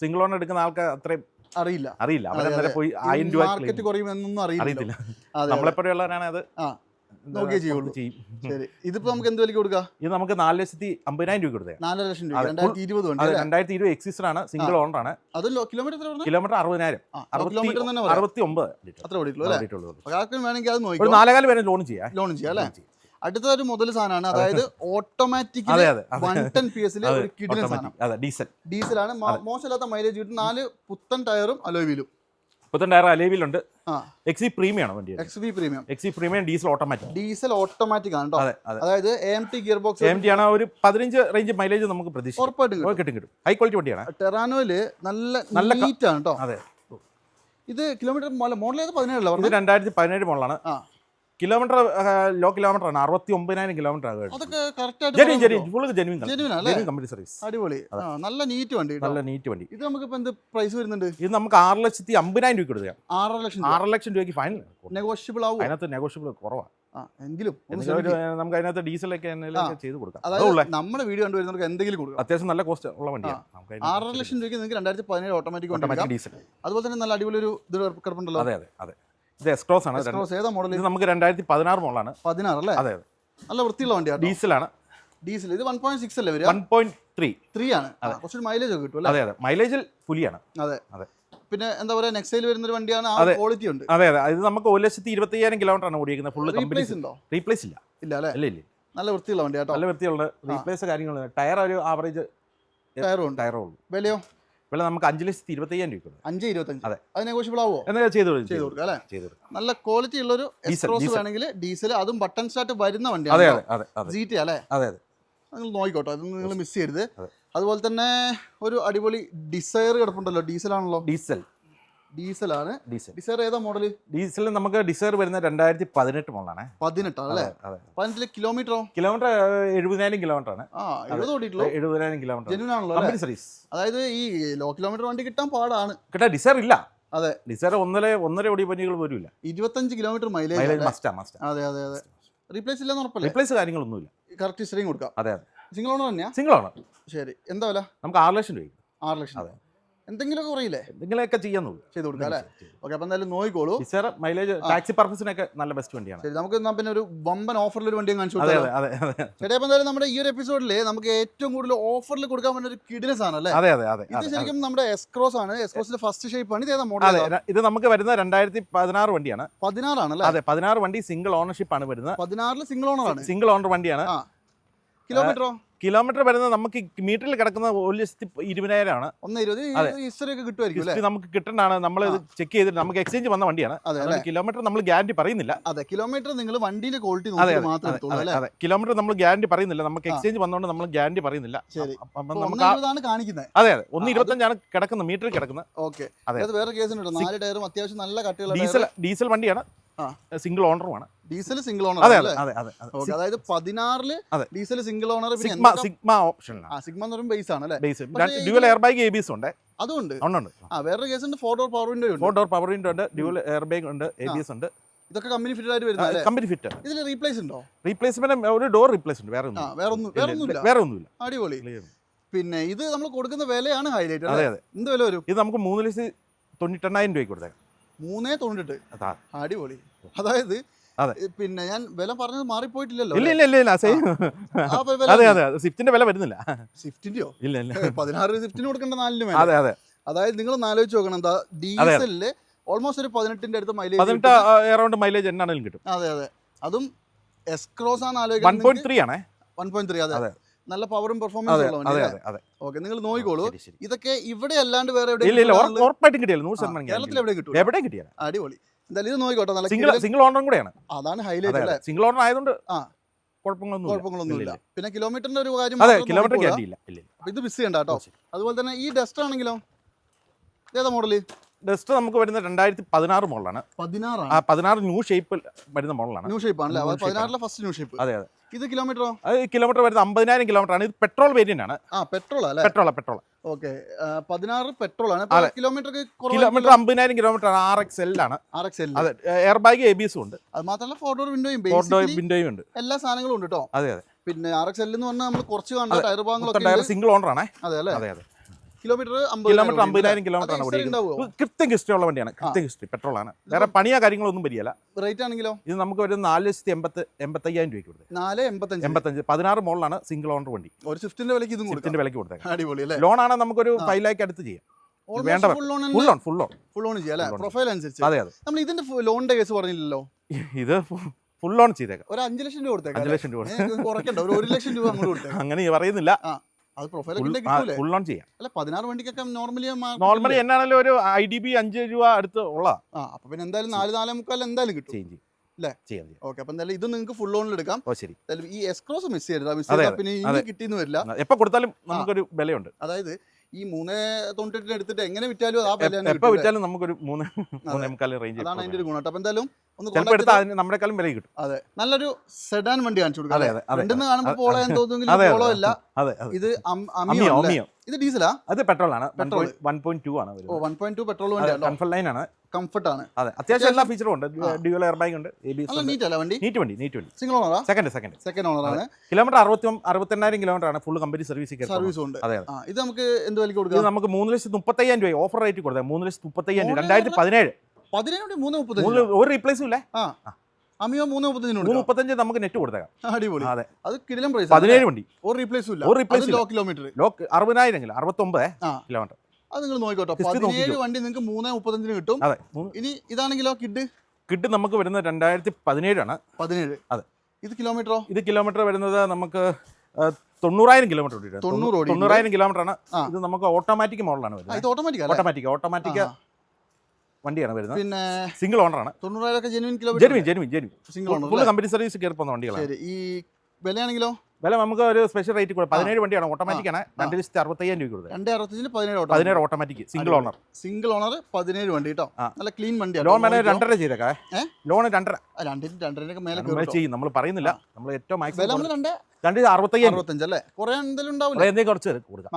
സിംഗിൾ ഓൺ എടുക്കുന്ന ആൾക്ക് അത്രയും അറിയില്ല. അറിയില്ല. അവരെ പോയി ആയിരം രൂപ മാർക്കറ്റ് കുറയുമെന്നൊന്നും അറിയില്ല നമ്മളെപ്പോലെയുള്ളവരാണ് അത് നോക്കിയേ ചെയ്യുള്ളൂ. ചെയ്യും. ശരി. ഇതിപ്പോ നമുക്ക് എന്ത് വിലക്ക് കൊടുക്കാം? ഇത് നമുക്ക് നാല് ലക്ഷത്തി അമ്പതിനായിരം രൂപ കൊടുത്തേ ലക്ഷം രൂപ രണ്ടായിരത്തി ഇരുപത് രണ്ടായിരത്തി ഇരുപത് എക്സിസ്റ്റർ ആണ് സിംഗിൾ ഓണർ ആണ്. അത് കിലോമീറ്റർ കിലോമീറ്റർ അറുപതിനായിരം. അറുപത്തി ഒമ്പത് അത്ര വേണമെങ്കിൽ അത് നോക്കി നാലേകാൽ വരെ ലോൺ ചെയ്യാം. ലോൺ ചെയ്യാം അല്ലേ? അടുത്ത ഒരു മുതൽ സാധനമാണ് അതായത് ഓട്ടോമാറ്റിക് അതെ അതെ അതെ. വൺ ടെൻ പി എസിലെ ഒരു കിടിലൻ സാധനം. അതെ ഡീസൽ ഡീസലാണ് മോശമില്ലാത്ത മൈലേജ് കിട്ടും. നാല് പുത്തൻ ടയറും അലോയിലും ഇപ്പത്തെ ടയർ അലേവിലുണ്ട് എക്സി പ്രീമിയം ആണ് വണ്ടി X V premium എക്സി premium diesel automatic diesel automatic ആണ് അതെ അതെ. അതായത് A T gear box M T ആണ് ഒരു പതിനഞ്ച് റേഞ്ച് മൈലേജ് നമുക്ക് പ്രതീക്ഷിക്കാം. ഉറപ്പായിട്ടും കിട്ടും. കിട്ടും ഹൈ ക്വാളിറ്റി വണ്ടിയാണ്. ടെറാനോയിൽ നല്ല നല്ല നീറ്റ് ആണ് കേട്ടോ അതെ. ഇത് കിലോമീറ്റർ മോഡൽ ഏത് പതിനേഴല്ല ഇത് രണ്ടായിരത്തി പതിനേഴ് മോഡലാണ്. ആ. കിലോമീറ്റർ ലോ കിലോമീറ്റർ ആണ്. അറുപത്തി ഒമ്പതിനായിരം കിലോമീറ്റർ? കമ്പനി സർവീസ് അടിപൊളി. നല്ല നീറ്റ് വണ്ടി നല്ല നീറ്റ് വണ്ടി. ഇത് നമുക്ക് എന്ത് പ്രൈസ് വരുന്നുണ്ട്? ഇത് നമുക്ക് ആറ് ലക്ഷത്തി അമ്പതിനായിരം രൂപ കൊടുക്കാം. ആറര ലക്ഷം ആറ് ലക്ഷം രൂപയ്ക്ക് ഫൈനൽ നെഗോഷ്യബിൾ ആവും അതിനകത്ത് നെഗോഷ്യബിൾ കുറവാണ് എങ്കിലും. നമുക്ക് അതിനകത്ത് ഡീസലൊക്കെ ചെയ്ത് കൊടുക്കാം. അതായത് നമ്മുടെ വീഡിയോ കണ്ടുവരുന്നവർക്ക് എന്തെങ്കിലും കൊടുക്കാം. അത്യാവശ്യം നല്ല കോസ്റ്റ് ഉള്ള വണ്ടിയാണ് ആറര ലക്ഷം രൂപയ്ക്ക് നിങ്ങൾക്ക് രണ്ടായിരത്തി പതിനേഴ് ഓട്ടോമാറ്റിക് ഓട്ടോമാറ്റിക് ഡീസൽ അതുപോലെ തന്നെ നല്ല അടിപൊളി ഒരു ഇത് കിടപ്പുണ്ടല്ലോ. അതെ അതെ അതെ. ഇത് എക്സ്ക്രോസ് ആണ്. ഏതാ മോഡൽ ഇത് നമുക്ക് രണ്ടായിരത്തി പതിനാറ് മോഡലാണ്. പതിനാറ് അല്ലേ? അതെ അതെ. നല്ല വൃത്തിയുള്ള വണ്ടിയാണ് ഡീസലാണ്. ഡീസൽ. ഇത് വൺ പോയിന്റ് സിക്സ് അല്ലേ വരിക? വൺ പോയിന്റ് ത്രീ ത്രീ ആണ്. കുറച്ചൊരു മൈലേജ് ഒക്കെ കിട്ടും അതെ അതെ. മൈലേജിൽ പുലിയാണ്. അതെ. അതെ. പിന്നെ എന്താ പറയാ നെക്സൈൽ വരുന്ന ഒരു വണ്ടിയാണ് ആ. ക്വാളിറ്റി ഉണ്ട്. അതെ അതെ. ഇത് നമുക്ക് ഒരു ലക്ഷത്തി ഇരുപത്തി അയ്യായിരം കിലോമീറ്റർ ആണ് ഓടിക്കുന്നത് ഫുള്ള് റീപ്ലേസ് ഉണ്ടോ? റീപ്ലേസ് ഇല്ല. ഇല്ല അല്ലേ? ഇല്ല ഇല്ല നല്ല വൃത്തിയുള്ള വണ്ടി കേട്ടോ നല്ല വൃത്തിയുള്ള റീപ്ലേസ് കാര്യങ്ങൾ ടയർ ഒരു ആവറേജ് ടയറും ടയറും ടയറേ ഉള്ളൂ. വിലയോ? വില നമുക്ക് അഞ്ച് ലക്ഷത്തി ഇരുപത്തയ്യായിരം രൂപ അഞ്ച് ഇരുപത്തഞ്ച്. അതെ. അത് നെഗോഷ്യബിൾ ആവോ? എന്നാൽ ചെയ്ത് കൊടുക്കും, ചെയ്ത് ചെയ്ത് കൊടുക്കാം അല്ലേ? ചെയ്ത് കൊടുക്കും. നല്ല ക്വാളിറ്റി ഉള്ള ഒരു എക്സ്ട്രോസ് വേണമെങ്കിൽ ഡീസൽ അതും ബട്ടൺ സ്റ്റാർട്ട് വരുന്ന വണ്ടി വണ്ടിയാണ് അതെ അതെ അതെ ജി ടി അല്ലേ? അതെ അതെ. നിങ്ങൾ നോക്കിക്കോട്ടോ അതൊന്നും നിങ്ങൾ മിസ് ചെയ്യരുത്. അതുപോലെ തന്നെ ഒരു അടിപൊളി ഡിസയർ കിടപ്പുണ്ടല്ലോ ഡീസൽ ആണല്ലോ. ഡീസൽ ഡീസലാണ്. ഡീസൽ. ഡിസൈർ ഏതാ മോഡൽ ഡീസൽ നമുക്ക് ഡിസൈർ വരുന്ന രണ്ടായിരത്തി പതിനെട്ട് മോഡലാണ് പതിനെട്ടാണല്ലേ പതിനെട്ടിൽ കിലോമീറ്ററോ കിലോമീറ്റർ എഴുപതിനായിരം കിലോമീറ്റർ ആണ്. കിലോമീറ്റർ ആണല്ലോ സർവീസ് അതായത് ഈ ലോ കിലോമീറ്റർ വണ്ടി കിട്ടാൻ പാടാണ്. കിട്ടാൻ ഡിസൈർ ഇല്ല. അതെ. ഡിസൈർ ഒന്നര ഒന്നര ഓടി പഞ്ഞികൾ പോലും ഇരുപത്തഞ്ച് കിലോമീറ്റർ മൈലേജ് മൈലേജ് മസ്റ്റാ മസ്റ്റാ അതെ അതെ അതെ. റീപ്ലേസ് ഇല്ലെന്ന് ഉറപ്പല്ലേ? റീപ്ലേസ് കാര്യങ്ങളൊന്നുമില്ല. കറക്റ്റ് ഹിസ്റ്ററിയും കൊടുക്കാം. അതെ അതെ. സിംഗിൾ ഓണർ തന്നെയാ? സിംഗിൾ ഓണർ ശരി. എന്താ വില? നമുക്ക് ആറ് ലക്ഷം രൂപ ആറ് ലക്ഷം. അതെ. എന്തെങ്കിലുമൊക്കെ കുറയില്ലേ? എന്തെങ്കിലുമൊക്കെ ചെയ്യാൻ ചെയ്ത് കൊടുക്കാം അല്ലേ? ഓക്കെ അപ്പം എന്തായാലും നോക്കിക്കോളൂ. സർ മൈലേജ് ടാക്സി പർപ്പസിനൊക്കെ നല്ല ബെസ്റ്റ് വണ്ടിയാണ്. ശരി നമുക്ക് പിന്നെ ഒരു വമ്പൻ ഓഫറിൽ ഒരു വണ്ടിയും കാണിച്ചു അതെ അതെ അതെ ചേട്ടാ അപ്പം എന്തായാലും നമ്മുടെ ഈ ഒരു എപ്പിസോഡിൽ നമുക്ക് ഏറ്റവും കൂടുതൽ ഓഫറിൽ കൊടുക്കാൻ പറ്റുന്ന ഒരു കിഡിനസ് സാധനം അല്ലേ? അതെ അതെ അതെ ഇത് ശരിക്കും നമ്മുടെ എസ്ക്രോസ് ആണ്. എസ്ക്രോസിന്റെ ഫസ്റ്റ് ഷേപ്പ് ആണ്. ഇത് മോഡൽ അതെ ഇത് നമുക്ക് വരുന്ന രണ്ടായിരത്തി പതിനാറ് വണ്ടിയാണ്. പതിനാറാണ് അല്ലേ? അതെ പതിനാറ് വണ്ടി സിംഗിൾ ഓണർഷിപ്പ് ആണ് വരുന്നത്. പതിനാറിൽ സിംഗിൾ ഓണർ ആണ്. സിംഗിൾ ഓണർ വണ്ടിയാണ്. കിലോമീറ്ററോ? കിലോമീറ്റർ വരുന്നത് നമുക്ക് മീറ്ററിൽ കിടക്കുന്ന ഒരു ലക്ഷത്തി ഇരുപതിനായിരം ആണ് ഒന്ന് ഇരുപത്. ഹിസ്റ്ററി ഒക്കെ കിട്ടുമായിരിക്കും അല്ലേ? ഹിസ്റ്ററി നമുക്ക് കിട്ടേണ്ടതാണ് നമ്മൾ ഇത് ചെക്ക് ചെയ്തിട്ട് നമുക്ക് എക്സ്ചേഞ്ച് വന്ന വണ്ടിയാണ്. അതെ അല്ലേ കിലോമീറ്റർ നമ്മൾ ഗ്യാരണ്ടി പറയുന്നില്ല. അതെ കിലോമീറ്റർ നിങ്ങൾ വണ്ടിയുടെ ക്വാളിറ്റി അതെ അതെ കിലോമീറ്റർ നമ്മൾ ഗ്യാരണ്ടി പറയുന്നില്ല. നമുക്ക് എക്സ്ചേഞ്ച് വന്നുകൊണ്ട് നമ്മൾ ഗ്യാരണ്ടി പറയുന്നില്ല. കാണിക്കുന്നത് അതെ അതെ. ഒന്ന് ഇരുപത്തഞ്ചാണ് കിടക്കുന്നത് മീറ്ററിൽ കിടക്കുന്നത്. ഓക്കെ. അതെ. വേറെ കേസ് നാല് ടയറും അത്യാവശ്യം നല്ല കട്ടിയുള്ള ഡീസൽ ഡീസൽ വണ്ടിയാണ്. ആ. സിംഗിൾ ഓണറുമാണ്. ഡീസൽ സിംഗിൾ ഓണർ അതെ അതെ അതെ അതെ അതായത് പതിനാറിൽ. ഡീസൽ സിംഗിൾ ഓണർ പിന്നെ സിഗ്മ സിഗ്മ ഓപ്ഷൻ ആ സിഗ്മ എന്ന് പറയുമ്പോൾ ബേസ് ആണ് അല്ലേ? Base dual air bag A B S ഉണ്ട്. അതുകൊണ്ട് ഉണ്ട് ആ വേറെ കേസ് ഉണ്ട് ഫോർ ഡോർ പവർ വിൻഡോ ഉണ്ട്. ഫോർ ഡോർ പവർ വിൻഡോ ഉണ്ട് ഡ്യുവൽ എയർ ബാഗ് ഉണ്ട് എ ബിസ് ഉണ്ട്. ഇതൊക്കെ കമ്പനി ഫിറ്റഡ് ആയിട്ട് വരുന്നത് കമ്പനി ഫിറ്റ് ഇതിൽ റീപ്ലേസ് ഉണ്ടോ? റീപ്ലേസ്മെന്റ് ഒരു ഡോർ റീപ്ലേസ് ഉണ്ട് വേറെ ഒന്നും വേറെ ഒന്നും വേറെ ഒന്നുമില്ല. വേറെ ഒന്നുമില്ല. അടിപൊളി. പിന്നെ ഇത് നമ്മൾ കൊടുക്കുന്ന വിലയാണ് ഹൈലൈറ്റ് അതെ അതെ. എന്ത് വില വരും? ഇത് നമുക്ക് മൂന്ന് ലക്ഷത്തി തൊണ്ണൂറ്റെണ്ണായിരം രൂപയ്ക്ക് കൊടുത്തേക്കാം. മൂന്നേ തൊണ്ണൂറ്റെട്ട്. അടിപൊളി. അതായത് പിന്നെ ഞാൻ വില പറഞ്ഞത് മാറിപ്പോയിട്ടില്ലല്ലോ ഇല്ല ഇല്ല ഇല്ല സെയിം അതെ അതെ സ്വിഫ്റ്റിന്റെ വില വരുന്നില്ല. സ്വിഫ്റ്റിന്റെയോ ഇല്ല ഇല്ല. പതിനാറ് സ്വിഫ്റ്റിന് കൊടുക്കേണ്ട നാലിന് മേലെ. അതെ അതെ. അതായത് നിങ്ങൾ ഒന്ന് ആലോചിച്ച് നോക്കണം. എന്താ ഡീസലിൽ ഓൾമോസ്റ്റ് ഒരു പതിനെട്ടിന്റെ അടുത്ത് മൈലേജ് പതിനെട്ട് എറൗണ്ട് മൈലേജ് എന്നാണെങ്കിലും കിട്ടും. അതെ അതെ. അതും എസ്ക്രോസ് ആണ് വൺ ആലോചിക്കുന്നത് പോയിന്റ് ത്രീ ആണേ. വൺ പോയിന്റ് ത്രീ അതെ. അതെ. നല്ല പവറും പെർഫോമൻസും ഓക്കെ നിങ്ങൾ നോക്കിക്കോളൂ. ഇതൊക്കെ ഇവിടെ അല്ലാണ്ട് വേറെ ഉറപ്പായിട്ടും കിട്ടിയല്ലോ നൂറ് ശതമാനം കേരളത്തിൽ എവിടെ കിട്ടും കിട്ടിയാൽ അടിപൊളി. എന്തായാലും ഇത് നോക്കിക്കോട്ടെ. നല്ല സിംഗിൾ സിംഗിൾ ഓണറും കൂടെയാണ്. അതാണ് ഹൈലൈറ്റ് അല്ലേ? സിംഗിൾ ഓണർ ആയതുകൊണ്ട് ആ. കുഴപ്പങ്ങളൊന്നും കുഴപ്പങ്ങളൊന്നുമില്ല. പിന്നെ കിലോമീറ്ററിന്റെ ഒരു കാര്യം അതെ കിലോമീറ്റർ. ഇത് മിസ് ചെയ്യണ്ട കേട്ടോ. അതുപോലെ തന്നെ ഈ ഡസ്റ്റ് ആണെങ്കിലോ? ഏതാ മോഡൽ ഡസ്റ്റ് നമുക്ക് വരുന്ന രണ്ടായിരത്തി പതിനാറ് മോഡലാണ്. പതിനാറാണ്? പതിനാറ് ന്യൂ ഷേപ്പിൽ വരുന്ന മോഡലാണ്. ന്യൂ ഷേപ്പ് ആണല്ലേ പതിനാറിലെ ഫസ്റ്റ് ന്യൂ ഷേപ്പ്. അതെ അതെ. ഇത് കിലോമീറ്ററോ? അത് കിലോമീറ്റർ വരുന്ന അമ്പതിനായിരം കിലോമീറ്റർ ആണ് ഇത് പെട്രോൾ വേരിയന്റ് ആണ്. ആ പെട്രോൾ അല്ലേ? Petrol petrol okay. പതിനാറ് പെട്രോൾ ആണ്. കിലോമീറ്റർ കിലോമീറ്റർ അമ്പതിനായിരം കിലോമീറ്റർ ആണ് ആർ എക്സ് എൽ ആണ്. ആർ എക്സ് എൽ അതെ എയർ ബാഗ് എ ബി എസും ഉണ്ട്. അത് മാത്രമല്ല ഫോർ ഡോർ വിൻഡോയും ഫോർ ഡോർ വിൻഡോയും ഉണ്ട്. എല്ലാ സാധനങ്ങളും ഉണ്ട് കേട്ടോ അതെ അതെ. പിന്നെ ആർ എക്സ് എൽ എന്ന് പറഞ്ഞാൽ നമ്മൾ കുറച്ച് കാണുന്ന ടയർ ഭാഗങ്ങളൊക്കെ ടയർ സിംഗിൾ ഓണർ ആണേ. അതെ അല്ലേ? അതെ അതെ. കിലോമീറ്റർ കിലോമീറ്റർ അമ്പതിനായിരം കിലോമീറ്റർ. ആണ് ഓടിക്കുന്നത് കൃത്യം ഹിസ്റ്ററി ഉള്ള വണ്ടിയാണ്. കൃത്യം ഹിസ്റ്ററി പെട്രോൾ ആണ്. വേറെ പണിയാ കാര്യങ്ങളൊന്നും വരികയില്ല റേറ്റ് ആണെങ്കിലോ? ഇത് നമുക്ക് ഒരു നാല് ലക്ഷത്തി എൺപത്തി എൺപത്തയ്യായിരം രൂപയ്ക്ക് കൊടുത്തത് നാല് എൺപത്തഞ്ച്. എൺപത്തഞ്ച്. പതിനാറ് മോളിലാണ് സിംഗിൾ ഓണർ വണ്ടി. ഒരു സ്വിഫ്റ്റിന്റെ വിലക്ക് ഇതും സ്വിഫ്റ്റിന്റെ വിലക്ക് കൊടുത്തേക്കാം. അടിപൊളി ലോൺ ആണ് നമുക്കൊരു ഫൈവ് ലാക്ക് അടുത്ത് ചെയ്യാം. വേണ്ട full loan full full loan ചെയ്യാം. പ്രൊഫൈൽ അനുസരിച്ച്. അതെ അതെ. നമ്മൾ ഇതിന്റെ ലോണിന്റെ കേസ് പറഞ്ഞില്ലല്ലോ? ഇത് ഫുൾ ഓൺ ചെയ്തേക്കാം. ഒരു അഞ്ച് ലക്ഷം രൂപ കൊടുത്തേക്കാം അഞ്ച് ലക്ഷം രൂപ. കുറയ്ക്കണ്ട. ഒരു ഒരു ലക്ഷം രൂപ അങ്ങനെ പറയുന്നില്ല. അത് പ്രൊഫൈലൊക്കെ ഫുൾ ഓൺ ചെയ്യാം. അല്ല പതിനാറ് വണ്ടിക്കൊക്കെ നോർമലി നോർമലി എന്നാണല്ലോ ഒരു ഐ ഡി ബി അഞ്ച് രൂപ അടുത്ത് ഉള്ള ആ അപ്പൊ പിന്നെ എന്തായാലും നാല് നാലേ മുക്കാൽ എന്തായാലും കിട്ടും. ചേഞ്ച് ഇല്ലേ? ചെയ്യാം ചെയ്യാം. ഓക്കെ അപ്പൊ എന്തായാലും ഇത് നിങ്ങൾക്ക് ഫുൾ ലോണിൽ എടുക്കാം. ഓ ശരി. ഈ എസ്ക്രോസ് മിസ് ചെയ്യരുത്. മിസ് ചെയ്താൽ പിന്നെ അതെ. ഇനി കിട്ടിയെന്ന് വരില്ല. എപ്പോ കൊടുത്താലും നമുക്കൊരു വിലയുണ്ട്. അതായത് ഈ മൂന്ന് തൊണ്ണൂറ്റെട്ടിന് എടുത്തിട്ട് എങ്ങനെ വിറ്റാലും ആ വില വിറ്റാലും നമുക്കൊരു മൂന്ന് മൂന്നേ മുക്കാൽ റേഞ്ച് അതാണ് അതിന്റെ ഒരു ഗുണം. അപ്പൊ എന്തായാലും ചിലപ്പോൾ contact എടുത്താൽ അതിന് നമ്മളെക്കാളും വില കിട്ടും. അതെ. നല്ലൊരു സെഡാൻ വണ്ടി കാണിച്ചു കൊടുക്കാം അതെ കാണുമ്പോൾ പോളോ എന്ന് തോന്നുമെങ്കിലും പോളോ അല്ല. ഇത് അമിയോ അമിയോ ഇത് ഡീസലാ? അത് പെട്രോൾ ആണ് Petrol. വൺ പോയിന്റ് ടു ആണ് ഓ one point two petrol comfort line ആണ്. കംഫർട്ട് ആണ്. അതെ അത്യാവശ്യം എല്ലാ ഫീച്ചറും ഉണ്ട്. ഡ്യൂൽ എയർ ബാഗ് ഉണ്ട്. നീറ്റ് അല്ല വണ്ടി? നീറ്റ് വണ്ടി നീറ്റ് വണ്ടി. സിംഗിൾ ഓണറാ സെക്കൻഡ് സെക്കൻഡ് സെക്കൻഡ് ഓണറാണ് കിലോമീറ്റർ അറുപത്തി അറുപത്തെണ്ണായിരം കിലോമീറ്റർ ആണ് ഫുൾ കമ്പനി സർവീസ് സർവീസ് ഉണ്ട്. അതെ ഇത് നമുക്ക് എന്ത് വിലക്ക് കൊടുക്കാം? നമുക്ക് മൂന്ന് ലക്ഷത്തി മുപ്പത്തയ്യായിരം രൂപ ഓഫർ റേറ്റ് കൊടുത്തത് മൂന്ന് ലക്ഷത്തി മുപ്പത്തയ്യായിരം രൂപ. രണ്ടായിരത്തി പതിനേഴ്. പതിനേഴ് മൂന്ന് മൂന്ന് മുപ്പത്തഞ്ച് ഒരു റീപ്ലേസും ഇല്ലേ? ആ. അമിയോ മൂന്ന് മുപ്പത്തഞ്ചിന് മൂന്ന് കൊടുക്കാം. മുപ്പത്തഞ്ച് നമുക്ക് നെറ്റ് കൊടുത്തേക്കാം. അടിപൊളി. അതെ. അത് കിടിലം പ്രൈസ് പതിനേഴ് വണ്ടി. ഒരു റീപ്ലേസും ഇല്ല. ഒരു ഇല്ല. ലോ കിലോമീറ്റർ ലോക്ക് അറുപതിനായിരം കിലോ അറുപത്തൊമ്പത് കിലോമീറ്റർ അത് നിങ്ങൾ നോക്കിക്കോട്ടോ. Just പതിനേഴ് വണ്ടി നിങ്ങൾക്ക് മൂന്ന് മുപ്പത്തഞ്ചിന് കിട്ടും. അതെ. ഇനി ഇതാണെങ്കിലോ കിഡ്? കിഡ് നമുക്ക് വരുന്നത് രണ്ടായിരത്തി പതിനേഴാണ് പതിനേഴ്. അതെ. ഇത് കിലോമീറ്ററോ ഇത് കിലോമീറ്റർ വരുന്നത് നമുക്ക് തൊണ്ണൂറായിരം കിലോമീറ്റർ തൊണ്ണൂറായിരം കിലോമീറ്റർ ആണ്. ഇത് നമുക്ക് ഓട്ടോമാറ്റിക് മോഡലാണ് വരുന്നത്. Automatic automatic. വണ്ടിയാണ് വരുന്നത്. പിന്നെ സിംഗിൾ ഓണറാണ് genuine kilo genuine genuine genuine single owner full company service കയറി പോകുന്ന വണ്ടികളാണ്. ഈ വിലയാണെങ്കിലോ? വില നമുക്ക് ഒരു സ്പെഷ്യൽ റേറ്റ് കൊടുക്കും പതിനേഴ് വണ്ടിയാണ്. ഓട്ടോമാറ്റിക് ആണ്. രണ്ട് ലക്ഷത്തി അറുപത്തയ്യായിരം രൂപ കൊടുത്തത്. രണ്ട് അറുപത്തഞ്ചിന് പതിനേഴ് ഓട്ടോ പതിനേഴ് automatic single owner single owner പതിനേഴ് വണ്ടി കേട്ടോ. നല്ല ക്ലീൻ വണ്ടിയാണ്. ലോൺ മേലെ രണ്ടര ചെയ്തേക്കാ? ലോൺ രണ്ടര. രണ്ടിന് രണ്ടരക്ക് മേലെ ചെയ്യും. നമ്മൾ പറയുന്നില്ല. നമ്മൾ ഏറ്റവും മാക്സിമം രണ്ട് അറുപത്തയ്യായിരം. അറുപത്തഞ്ച് അല്ലേ? കുറെ എന്തെങ്കിലും ഉണ്ടാവില്ല? എന്തെങ്കിലും കുറച്ച് കൊടുക്കാം.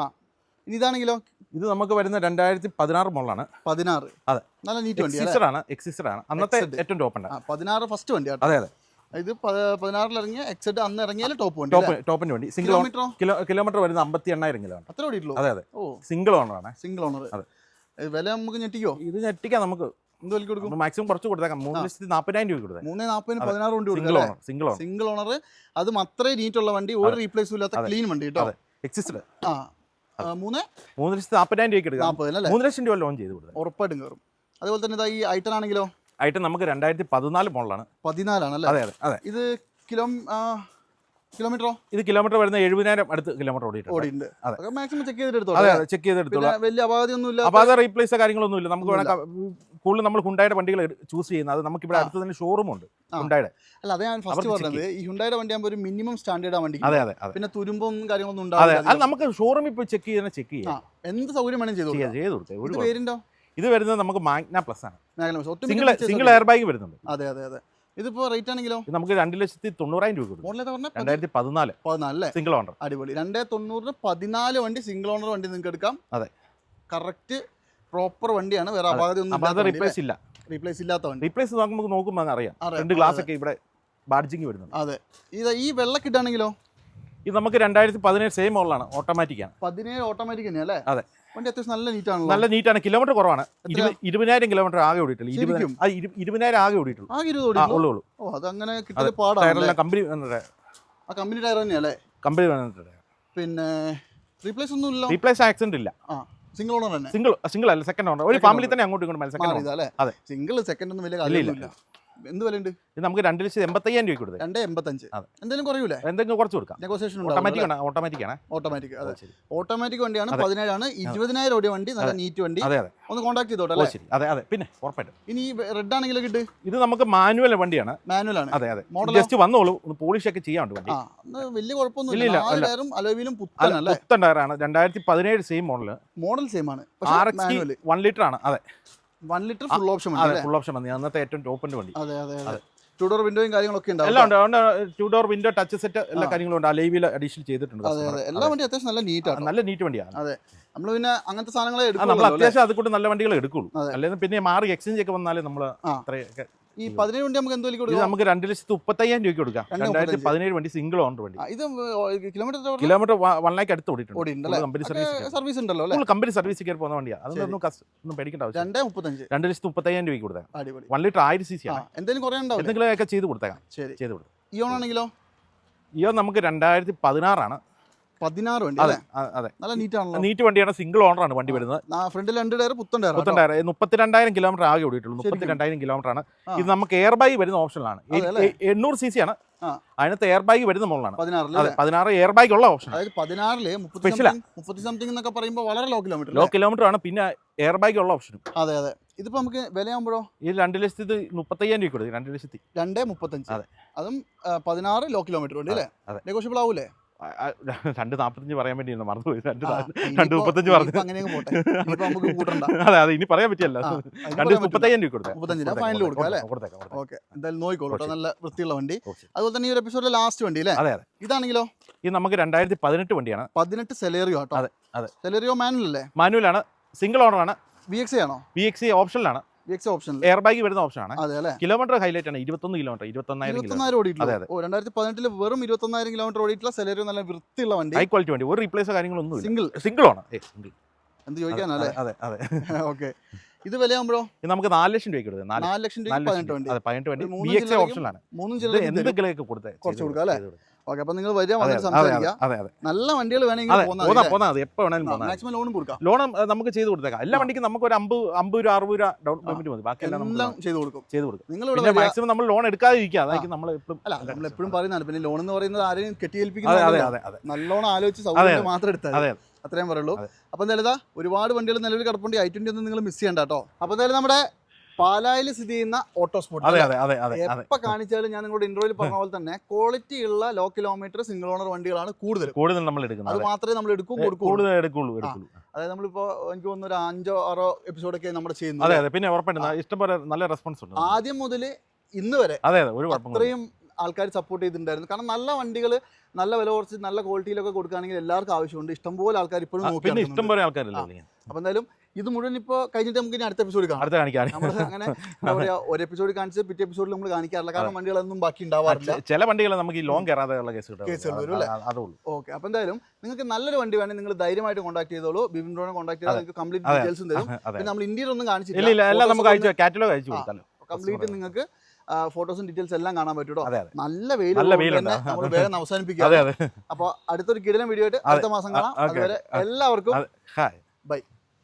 ഇനി ഇതാണെങ്കിലോ ഇത് നമുക്ക് വരുന്ന രണ്ടായിരത്തി പതിനാറ് മോളാണ് പതിനാറ്. അതെ. നല്ല നീറ്റ് വണ്ടി ആണ് എക്സിസ്റ്റഡ് ആണ്. അന്നത്തെ ഏറ്റവും ടോപ്പ് ഉണ്ട്. പതിനാറ് ഫസ്റ്റ് വണ്ടി അതെ അതെ. ഇത് പതിനാറിൽ ഇറങ്ങിയ എക്സെഡ് അന്ന് ഇറങ്ങിയാൽ ടോപ്പ് വണ്ടി ടോപ്പ് ടോപ്പിന്റെ വണ്ടി. സിംഗിൾ കിലോ കിലോമീറ്റർ വരുന്ന അമ്പത്തി എണ്ണായിരം കിലോ അത്ര ഓടിയിട്ടുള്ളൂ? അതെ അതെ. ഓ. സിംഗിൾ ആണ്. സിംഗിൾ ഓണർ അതെ. വില നമുക്ക് ഞെട്ടിക്കോ? ഇത് ഞെട്ടിക്കാം നമുക്ക് എന്ത് വിലക്ക് കൊടുക്കും? മാക്സിമം കുറച്ച് കൊടുത്തേക്കാം. മൂന്ന്. ലക്ഷത്തി നാൽപ്പതിനായിരം രൂപ കൊടുത്തേ മൂന്ന് നാൽപ്പതിന്. പതിനാറ് വണ്ടി സിംഗിൾ കൊടുക്കും owner single owner single owner അത് അത്രയും നീറ്റ് ഉള്ള വണ്ടി. ഒരു റീപ്ലേസും ഇല്ലാത്ത. ക്ലീൻ വണ്ടി കേട്ടോ. എക്സിസ്റ്റഡ് ആ, മൂന്ന്? മൂന്ന് ലക്ഷത്തി നാൽപ്പതിനായിരം രൂപയ്ക്ക് എടുക്കാം. മൂന്ന് ലക്ഷം രൂപ ലോൺ ചെയ്ത് കൊടുത്തത്. ഉറപ്പായിട്ടും കയറും. അതുപോലെ തന്നെ ഇതാ ഈ ഐറ്റൺ ആണെങ്കിലോ? ആയിട്ട് നമുക്ക് രണ്ടായിരത്തി പതിനാല് മോളിലാണ് പതിനാലാണല്ലേ അതെ അതെ അതെ. ഇത് കിലോ കിലോമീറ്ററോ? ഇത് കിലോമീറ്റർ വരുന്ന എഴുപതിനായിരം അടുത്ത് കിലോമീറ്റർ ഓടിയിട്ടുണ്ട്. അതെ. മാക്സിമം ചെക്ക് ചെയ്തിട്ട് എടുത്തോ അതെ ചെക്ക് ചെയ്തെടുത്തോളാം. വലിയ അപാകതയൊന്നും ഒന്നുമില്ല അപാധ റീപ്ലേസ് കാര്യങ്ങളൊന്നും ഇല്ല നമുക്ക് വേണം കൂടുതൽ നമ്മൾ ഹുണ്ടായുടെ വണ്ടികൾ ചൂസ് ചെയ്യുന്നത്. അത് നമുക്ക് ഇവിടെ. അടുത്ത് തന്നെ ഷോറൂം ഉണ്ട്. ഹുണ്ടായുടെ. അല്ല അതെ ഞാൻ ഫസ്റ്റ് പറഞ്ഞത്. ഈ ഹുണ്ടായുടെ വണ്ടി ആകുമ്പോൾ ഒരു മിനിമം സ്റ്റാൻഡേർഡ് ആ വണ്ടി അതെ അതെ പിന്നെ തുരുമ്പും കാര്യങ്ങളൊന്നും ഉണ്ടാവില്ല അത് നമുക്ക് ഷോറൂമിൽ പോയി ചെക്ക് ചെയ്യുന്ന ചെക്ക് ചെയ്യാം. എന്ത് സൗകര്യം വേണം ചെയ്തു ചെയ്ത് കൊടുത്തേ ഒരു പേരുണ്ടോ ഇത് വരുന്നത് നമുക്ക് മാഗ്ന പ്ലസ് ആണ്. സിംഗിൾ സിംഗിൾ എയർ ബാഗ് വരുന്നുണ്ട്. അതെ അതെ അതെ. ഇതിപ്പോ റേറ്റ് ആണെങ്കിലോ? നമുക്ക് രണ്ട് ലക്ഷത്തി തൊണ്ണൂറായിരം രൂപ രണ്ടായിരത്തി പതിനാല്. പതിനാല് സിംഗിൾ ഓണർ അടിപൊളി. രണ്ടേ തൊണ്ണൂറിന് പതിനാല് വണ്ടി സിംഗിൾ ഓണർ വണ്ടി നിങ്ങൾക്ക് എടുക്കാം. അതെ. കറക്റ്റ് പ്രോപ്പർ വണ്ടിയാണ്. വേറെ. അപാകത ഒന്നും റീപ്ലേസ് ഇല്ല. റീപ്ലേസ് ഇല്ലാത്ത വണ്ടി. റീപ്ലേസ് നമുക്ക് നോക്കുമ്പോൾ അറിയാം. രണ്ട് ഗ്ലാസ് ഒക്കെ ഇവിടെ ബാഡ്ജിങ് വരുന്നുണ്ട്. അതെ. ഇത് ഈ വെള്ള കിട്ടാണെങ്കിലോ ഇത് നമുക്ക് രണ്ടായിരത്തി പതിനേഴ് സെയിം മോഡലാണ് ഓട്ടോമാറ്റിക് ആണ്. പതിനേഴ് ഓട്ടോമാറ്റിക് തന്നെയല്ലേ അതെ. വണ്ടി അത്യാവശ്യം നല്ല നീറ്റ് ആണ് നല്ല നീറ്റാണ് കിലോമീറ്റർ കുറവാണ്. ഇരുപതിനായിരം കിലോമീറ്റർ ആകെ ഓടിയിട്ടുള്ളൂ. ഇരുപതിനായിരം ആകെ ഓടിയിട്ടുള്ളൂ. ആകെ ഇരുപത് ഉള്ളൂ ഉള്ളൂ. ഓ അതങ്ങനെ കിട്ടിയത് പാടാണ് കമ്പനി ആ കമ്പനി ടയർ തന്നെയല്ലേ കമ്പനി പിന്നെ റീപ്ലേസ് ഒന്നും ഇല്ല റീപ്ലേസ് ആക്സിഡന്റ് ഇല്ല. ആ. സിംഗിൾ ഓണർ തന്നെ. സിംഗിൾ സിംഗിൾ അല്ല സെക്കൻഡ് ഓണർ ഒരു ഫാമിലി. തന്നെ അങ്ങോട്ടും ഇങ്ങോട്ടും സെക്കൻഡ് അതെ. സിംഗിൾ സെക്കൻഡ് ഒന്നും വലിയ കാര്യമില്ല എന്ത് വിലയുണ്ട്? ഇത് നമുക്ക് രണ്ട് ലക്ഷത്തി എൺപത്തയ്യായിരം രൂപ കൊടുത്തത് രണ്ട് എൺപത്തഞ്ച്. അതെ. എന്തെങ്കിലും കുറയൂലേ? എന്തെങ്കിലും കുറച്ച് കൊടുക്കാം. നെഗോസിയേഷൻ ഓട്ടോമാറ്റിക് ആണ് ഓട്ടോമാറ്റിക് ആണ്. ഓട്ടോമാറ്റിക് അതെ. ശരി. ഓട്ടോമാറ്റിക് വണ്ടിയാണ് അതെ. പതിനേഴാണ്. ഇരുപതിനായിരം ഓടിയ വണ്ടി നല്ല നീറ്റ് വണ്ടി. അതെ അതെ. ഒന്ന് കോൺടാക്ട് ചെയ്തോട്ടെ ഓ അല്ലേ? ശരി. അതെ അതെ. പിന്നെ ഉറപ്പായിട്ടും. ഇനി റെഡ് ആണെങ്കിലും കിട്ട് ഇത് നമുക്ക് മാനുവൽ വണ്ടിയാണ്. മാനുവൽ ആണ്. അതെ അതെ. Model ജസ്റ്റ് വന്നോളൂ. ഒന്ന് പോളിഷ് ഒക്കെ ചെയ്യാണ്ട് വണ്ടി. ആ അന്ന് വലിയ ഇല്ല, ഇല്ല, നാല് അല്ല. ടയറും പുത്തൻ പുത്തൻ ടയറാണ്. രണ്ടായിരത്തി പതിനേഴ് സെയിം മോഡൽ മോഡൽ സെയിം ആണ്. ആർ പക്ഷേ എക്സ് മാനുവൽ വൺ ലിറ്റർ ആണ്. അതെ. വൺ ലിറ്റർ ഫുൾ ഓപ്ഷൻ അതെ ഫുൾ ഓപ്ഷൻ വന്നി അന്നത്തെ ഏറ്റവും ടോപ്പിന്റെ വണ്ടി. അതെ അതെ അതെ. ടു ഡോർ വിൻഡോയും കാര്യങ്ങളൊക്കെ ഉണ്ടാവും എല്ലാം ഉണ്ട്. അതുകൊണ്ട് two door window touch set എല്ലാ കാര്യങ്ങളും ഉണ്ട്. അലൈവിൽ അഡീഷണൽ ചെയ്തിട്ടുണ്ട് അതെ അതെ. എല്ലാ വണ്ടി അത്യാവശ്യം നല്ല നീറ്റ് ആ, ആണ് നല്ല നീറ്റ് വണ്ടിയാണ്. നമ്മൾ പിന്നെ അങ്ങനത്തെ സാധനങ്ങളെ എടുക്കും നമ്മൾ അത്യാവശ്യം അത് കൂടെ നല്ല വണ്ടികൾ എടുക്കുള്ളൂ. അല്ലെങ്കിൽ പിന്നെ മാറി എക്സ്ചേഞ്ച് ഒക്കെ വന്നാലേ നമ്മൾ. അത്രയൊക്കെ ഈ പതിനേഴ് വണ്ടി നമുക്ക് എന്തോ കൊടുക്കാം? നമുക്ക് രണ്ട് ലക്ഷത്തി മുപ്പത്തയ്യായിരം രൂപയ്ക്ക് കൊടുക്കാം. രണ്ട് രണ്ടായിരത്തി. പതിനേഴ് വണ്ടി സിംഗിൾ ഓണർ വണ്ടി. ഇത് കിലോമീറ്റർ കിലോമീറ്റർ വൺ ലാക്ക് അടുത്ത് ഓടിയിട്ടുണ്ട്. കമ്പനി സർവീസ് സർവീസ് ഉണ്ടല്ലോ അല്ലേ? ഫുൾ കമ്പനി സർവീസ് കയറി പോകുന്ന വണ്ടിയാണ് അതൊന്നും ഒന്നും പേടിക്കേണ്ട ആവശ്യം രണ്ടേ മുപ്പത്തഞ്ച്. രണ്ട് ലക്ഷത്തി മുപ്പത്തയ്യായിരം രൂപയ്ക്ക് കൊടുക്കാം വൺ ലിറ്റർ ആയിരം സി സി ആണ് എന്തെങ്കിലും കുറേ ഉണ്ടാവില്ല? എന്തെങ്കിലും ഒക്കെ ചെയ്ത് കൊടുത്തേക്കാം. ചെയ്ത് കൊടുക്കാം ഇയോണാണെങ്കിലോ? ഓണാണെങ്കിലോ ഇയോ നമുക്ക് രണ്ടായിരത്തി പതിനാറാണ്. പതിനാറ് വണ്ടി അതെ അല്ലേ? അതെ. നല്ല നീറ്റാണല്ലോ. നീറ്റ് വണ്ടിയാണ് സിംഗിൾ ഓണറാണ് വണ്ടി വരുന്നത്. ഫ്രണ്ടിൽ രണ്ട് ടയർ പുത്തൻ ടയർ മുപ്പത്തിരണ്ടായിരം മുപ്പത്തിരണ്ടായിരം കിലോമീറ്റർ ആകെ ഓടിയിട്ടുള്ളൂ? മുപ്പത്തിരണ്ടായിരം കിലോമീറ്റർ ആണ്. ഇത് നമുക്ക് എയർ ബാഗ് വരുന്ന ഓപ്ഷനിലാണ്? എണ്ണൂറ് സി സി ആണ്. അതിനകത്ത് എയർ ബാഗ് വരുന്ന മുകളിലാണ് പതിനാറ് എയർ ബാഗ് ഉള്ള ഓപ്ഷൻ അതായത് പതിനാറിൽ മുപ്പത്തി. സംതിങ് എന്നൊക്കെ പറയുമ്പോൾ വളരെ ലോ കിലോമീറ്റർ ലോ കിലോമീറ്റർ ആണ്. പിന്നെ എയർ ബാഗ് ഉള്ള ഓപ്ഷനും അതെ അതെ. ഇതിപ്പോ നമുക്ക് വിലയാകുമ്പോഴോ ഈ രണ്ട് ലക്ഷത്തി മുപ്പത്തയ്യായിരം രൂപ കൊടുക്കും രണ്ട് ലക്ഷത്തി. രണ്ടേ മുപ്പത്തഞ്ച്. അതെ. അതും പതിനാറ് ലോ കിലോമീറ്റർ ഉണ്ട് അല്ലേ. നെഗോഷ്യബിൾ ആവൂലേ? രണ്ട് നാൽപ്പത്തഞ്ച് പറയാൻ വേണ്ടി മറന്നുപോയി രണ്ട് രണ്ട് മുപ്പത്തഞ്ച് പറഞ്ഞു. അതെ അതെ ഇനി പറയാൻ പറ്റിയല്ല. രണ്ട്. മുപ്പത്തയ്യായിരം രൂപ കൊടുത്തേ. ഫൈനൽ കൊടുക്കാം. ഓക്കെ എന്തായാലും നോക്കിക്കോളൂ നല്ല വൃത്തിയുള്ള വണ്ടി. അതുപോലെ തന്നെ ഈ ഒരു എപ്പിസോഡിലെ ലാസ്റ്റ് വണ്ടി അല്ലേ അതെ ഇതാണെങ്കിലോ? ഇത് നമുക്ക് രണ്ടായിരത്തി പതിനെട്ട് വണ്ടിയാണ്. പതിനെട്ട് സെലേറിയോ അതെ, അതെ. സെലേറിയോ മാനുവൽ അല്ലേ? മാനുവൽ ആണ്. സിംഗിൾ വി എക്സ് ആണോ? വി എക്സ് ഓപ്ഷനിലാണ് വി എക്സ് ഓപ്ഷനിൽ എയർ ബാഗ് വരുന്ന ഓപ്ഷനാണ് കിലോമീറ്റർ ഹൈലൈറ്റ് ആണ്. ഇരുപത്തൊന്ന് കിലോമീറ്റർ ഇരുപത്തൊന്നായിരം. രണ്ടായിരത്തി പതിനെട്ടിൽ വെറും ഇരുപത്തൊന്നായിരം കിലോമീറ്റർ ഓടിയിട്ടുള്ള സെലറി നല്ല വൃത്തിയുള്ള വണ്ടി. ഹൈ ക്വാളിറ്റി വണ്ടി. ഒരു റീപ്ലേസോ കാര്യങ്ങളൊന്നും സിംഗിൾ സിംഗിൾ ആണ്. സിംഗിൾ എന്ത് ചോദിക്കാനല്ലേ അതെ അതെ ഓക്കെ ഇത് വിലയാകുമ്പോഴോ നമുക്ക് നാല് ലക്ഷം രൂപയ്ക്ക് കൊടുത്തത് നാല് ലക്ഷം രൂപ പതിനെട്ട് വണ്ടി. പതിനെട്ട് വണ്ടി. മൂന്ന് ജില്ലയിലേക്കും ഓപ്ഷനിലാണ് മൂന്നും ഇത് ചില എന്തെങ്കിലുമൊക്കെ കൊടുത്തേ? കുറച്ച് കൊടുക്കാം അല്ലേ? ഓക്കെ അപ്പൊ നിങ്ങൾ വരിക വന്നിട്ട് അതെ അതെ അതെ നല്ല വണ്ടികൾ വേണമെങ്കിൽ പോന്നാ പോന്നാ അത് എപ്പോൾ വേണമെങ്കിലും പോന്നാ മാക്സിമം ലോണും കൊടുക്കാം. ലോൺ നമുക്ക് ചെയ്ത് കൊടുത്തേക്കാം. എല്ലാ വണ്ടിക്കും നമുക്ക് ഒരു അമ്പത് അമ്പത് രൂപ അറുപത് രൂപ ഡൗൺ പേയ്മെന്റ് മതി. ബാക്കിയെല്ലാം നമുക്ക് എല്ലാം ചെയ്തു കൊടുക്കും. ചെയ്ത് കൊടുക്കും. നിങ്ങൾ മാക്സിമം നമ്മൾ ലോൺ എടുക്കാതിരിക്കുക. അതായിരിക്കും നമ്മൾ എപ്പോഴും അല്ല നമ്മൾ എപ്പോഴും പറയുന്നതാണ്. പിന്നെ ലോൺ എന്ന് പറയുന്നത് ആരെയും അതെ അതെ കെട്ടിയേൽപ്പിക്കുന്ന അതെ അതെ നല്ലോണം ആലോചിച്ച് സൗകര്യം മാത്രം എടുത്താൽ അതെ അത്രയും പറയുള്ളൂ. അപ്പൊ എന്തായാലും ഒരുപാട് വണ്ടികൾ നിലവിൽ കിടപ്പുണ്ട്. ഐ ട്വന്റി ഒന്നും നിങ്ങൾ മിസ് ചെയ്യണ്ട കേട്ടോ. അപ്പൊ എന്തായാലും നമ്മുടെ പാലായിൽ സ്ഥിതി ചെയ്യുന്ന ഓട്ടോ അതെ അതെ അതെ അതെ അതെ എപ്പോ കാണിച്ചാലും ഞാൻ നിങ്ങളുടെ ഇൻട്രോയിൽ പറഞ്ഞ പോലെ തന്നെ ക്വാളിറ്റി ഉള്ള ലോ കിലോമീറ്റർ സിംഗിൾ ഓണർ വണ്ടികളാണ് കൂടുതൽ കൂടുതൽ നമ്മൾ എടുക്കുന്നത് അത് മാത്രമേ നമ്മൾ എടുക്കും കൂടുതൽ എടുക്കുള്ളൂ അതായത് നമ്മളിപ്പോ എനിക്ക് തോന്നുന്നു ഒരു അഞ്ചോ ആറോ എപ്പിസോഡൊക്കെ നമ്മൾ അതെ ചെയ്യുന്നത്. അതെ പിന്നെ ഉറപ്പായിട്ടും ഇഷ്ടംപോലെ നല്ല റെസ്പോൺസ് ഉണ്ട് ആദ്യം മുതൽ ഇന്ന് വരെ അതെ അതെ ഒരു അത്രയും ആൾക്കാർ സപ്പോർട്ട് ചെയ്തിട്ടുണ്ടായിരുന്നു. കാരണം നല്ല വണ്ടികൾ നല്ല വില കുറച്ച് നല്ല ക്വാളിറ്റിയിലൊക്കെ കൊടുക്കുകയാണെങ്കിൽ എല്ലാവർക്കും ആവശ്യമുണ്ട്. ഇഷ്ടംപോലെ ആൾക്കാർ ഇപ്പോഴും നോക്കി പിന്നെ ഇഷ്ടം പോലെ ആൾക്കാരല്ലേ? അപ്പൊ എന്തായാലും ഇത് മുഴുവൻ ഇപ്പോൾ കഴിഞ്ഞിട്ട് നമുക്ക് ഇനി അടുത്ത എപ്പിസോഡ് കാണാം. അടുത്ത കാണിക്കാൻ നമ്മൾ അങ്ങനെ എന്താ പറയാ ഒരു എപ്പിസോഡ് കാണിച്ച് പിറ്റേ എപ്പിസോഡിൽ നമ്മൾ കാണിക്കാറില്ല. കാരണം വണ്ടികളൊന്നും ബാക്കി ഉണ്ടാവാറില്ല. ചില വണ്ടികൾ നമുക്ക് ഈ ലോങ് കയറാതെയുള്ള കേസ് കേസുകൾ വരും അല്ലേ? അതേ ഓക്കെ അപ്പൊ എന്തായാലും നിങ്ങൾക്ക് നല്ലൊരു വണ്ടി വേണമെങ്കിൽ നിങ്ങൾ ധൈര്യമായിട്ട് കോൺടാക്ട് ചെയ്തോളൂ. ബിബിൻ ഡ്രോണെ കോൺടാക്ട് ചെയ്താൽ നിങ്ങൾക്ക് കംപ്ലീറ്റ്. ഡീറ്റെയിൽസും തരും. പിന്നെ നമ്മൾ ഇന്ത്യയിൽ ഒന്നും കാണിച്ചില്ല ഇല്ല എല്ലാം നമുക്ക് അയച്ചു കാറ്റലോഗ് അയച്ചു കംപ്ലീറ്റ് നിങ്ങൾക്ക് ഫോട്ടോസും ഡീറ്റെയിൽസ് എല്ലാം കാണാൻ പറ്റും കേട്ടോ അതെ അതെ. നല്ല വെയിൽ നല്ല വെയിലുണ്ട്. നമ്മൾ വേഗം അവസാനിപ്പിക്കാം. അപ്പോൾ അടുത്തൊരു കിടിലൻ വീഡിയോ ആയിട്ട് അടുത്ത മാസം കാണാം. അതുവരെ എല്ലാവർക്കും ബൈ.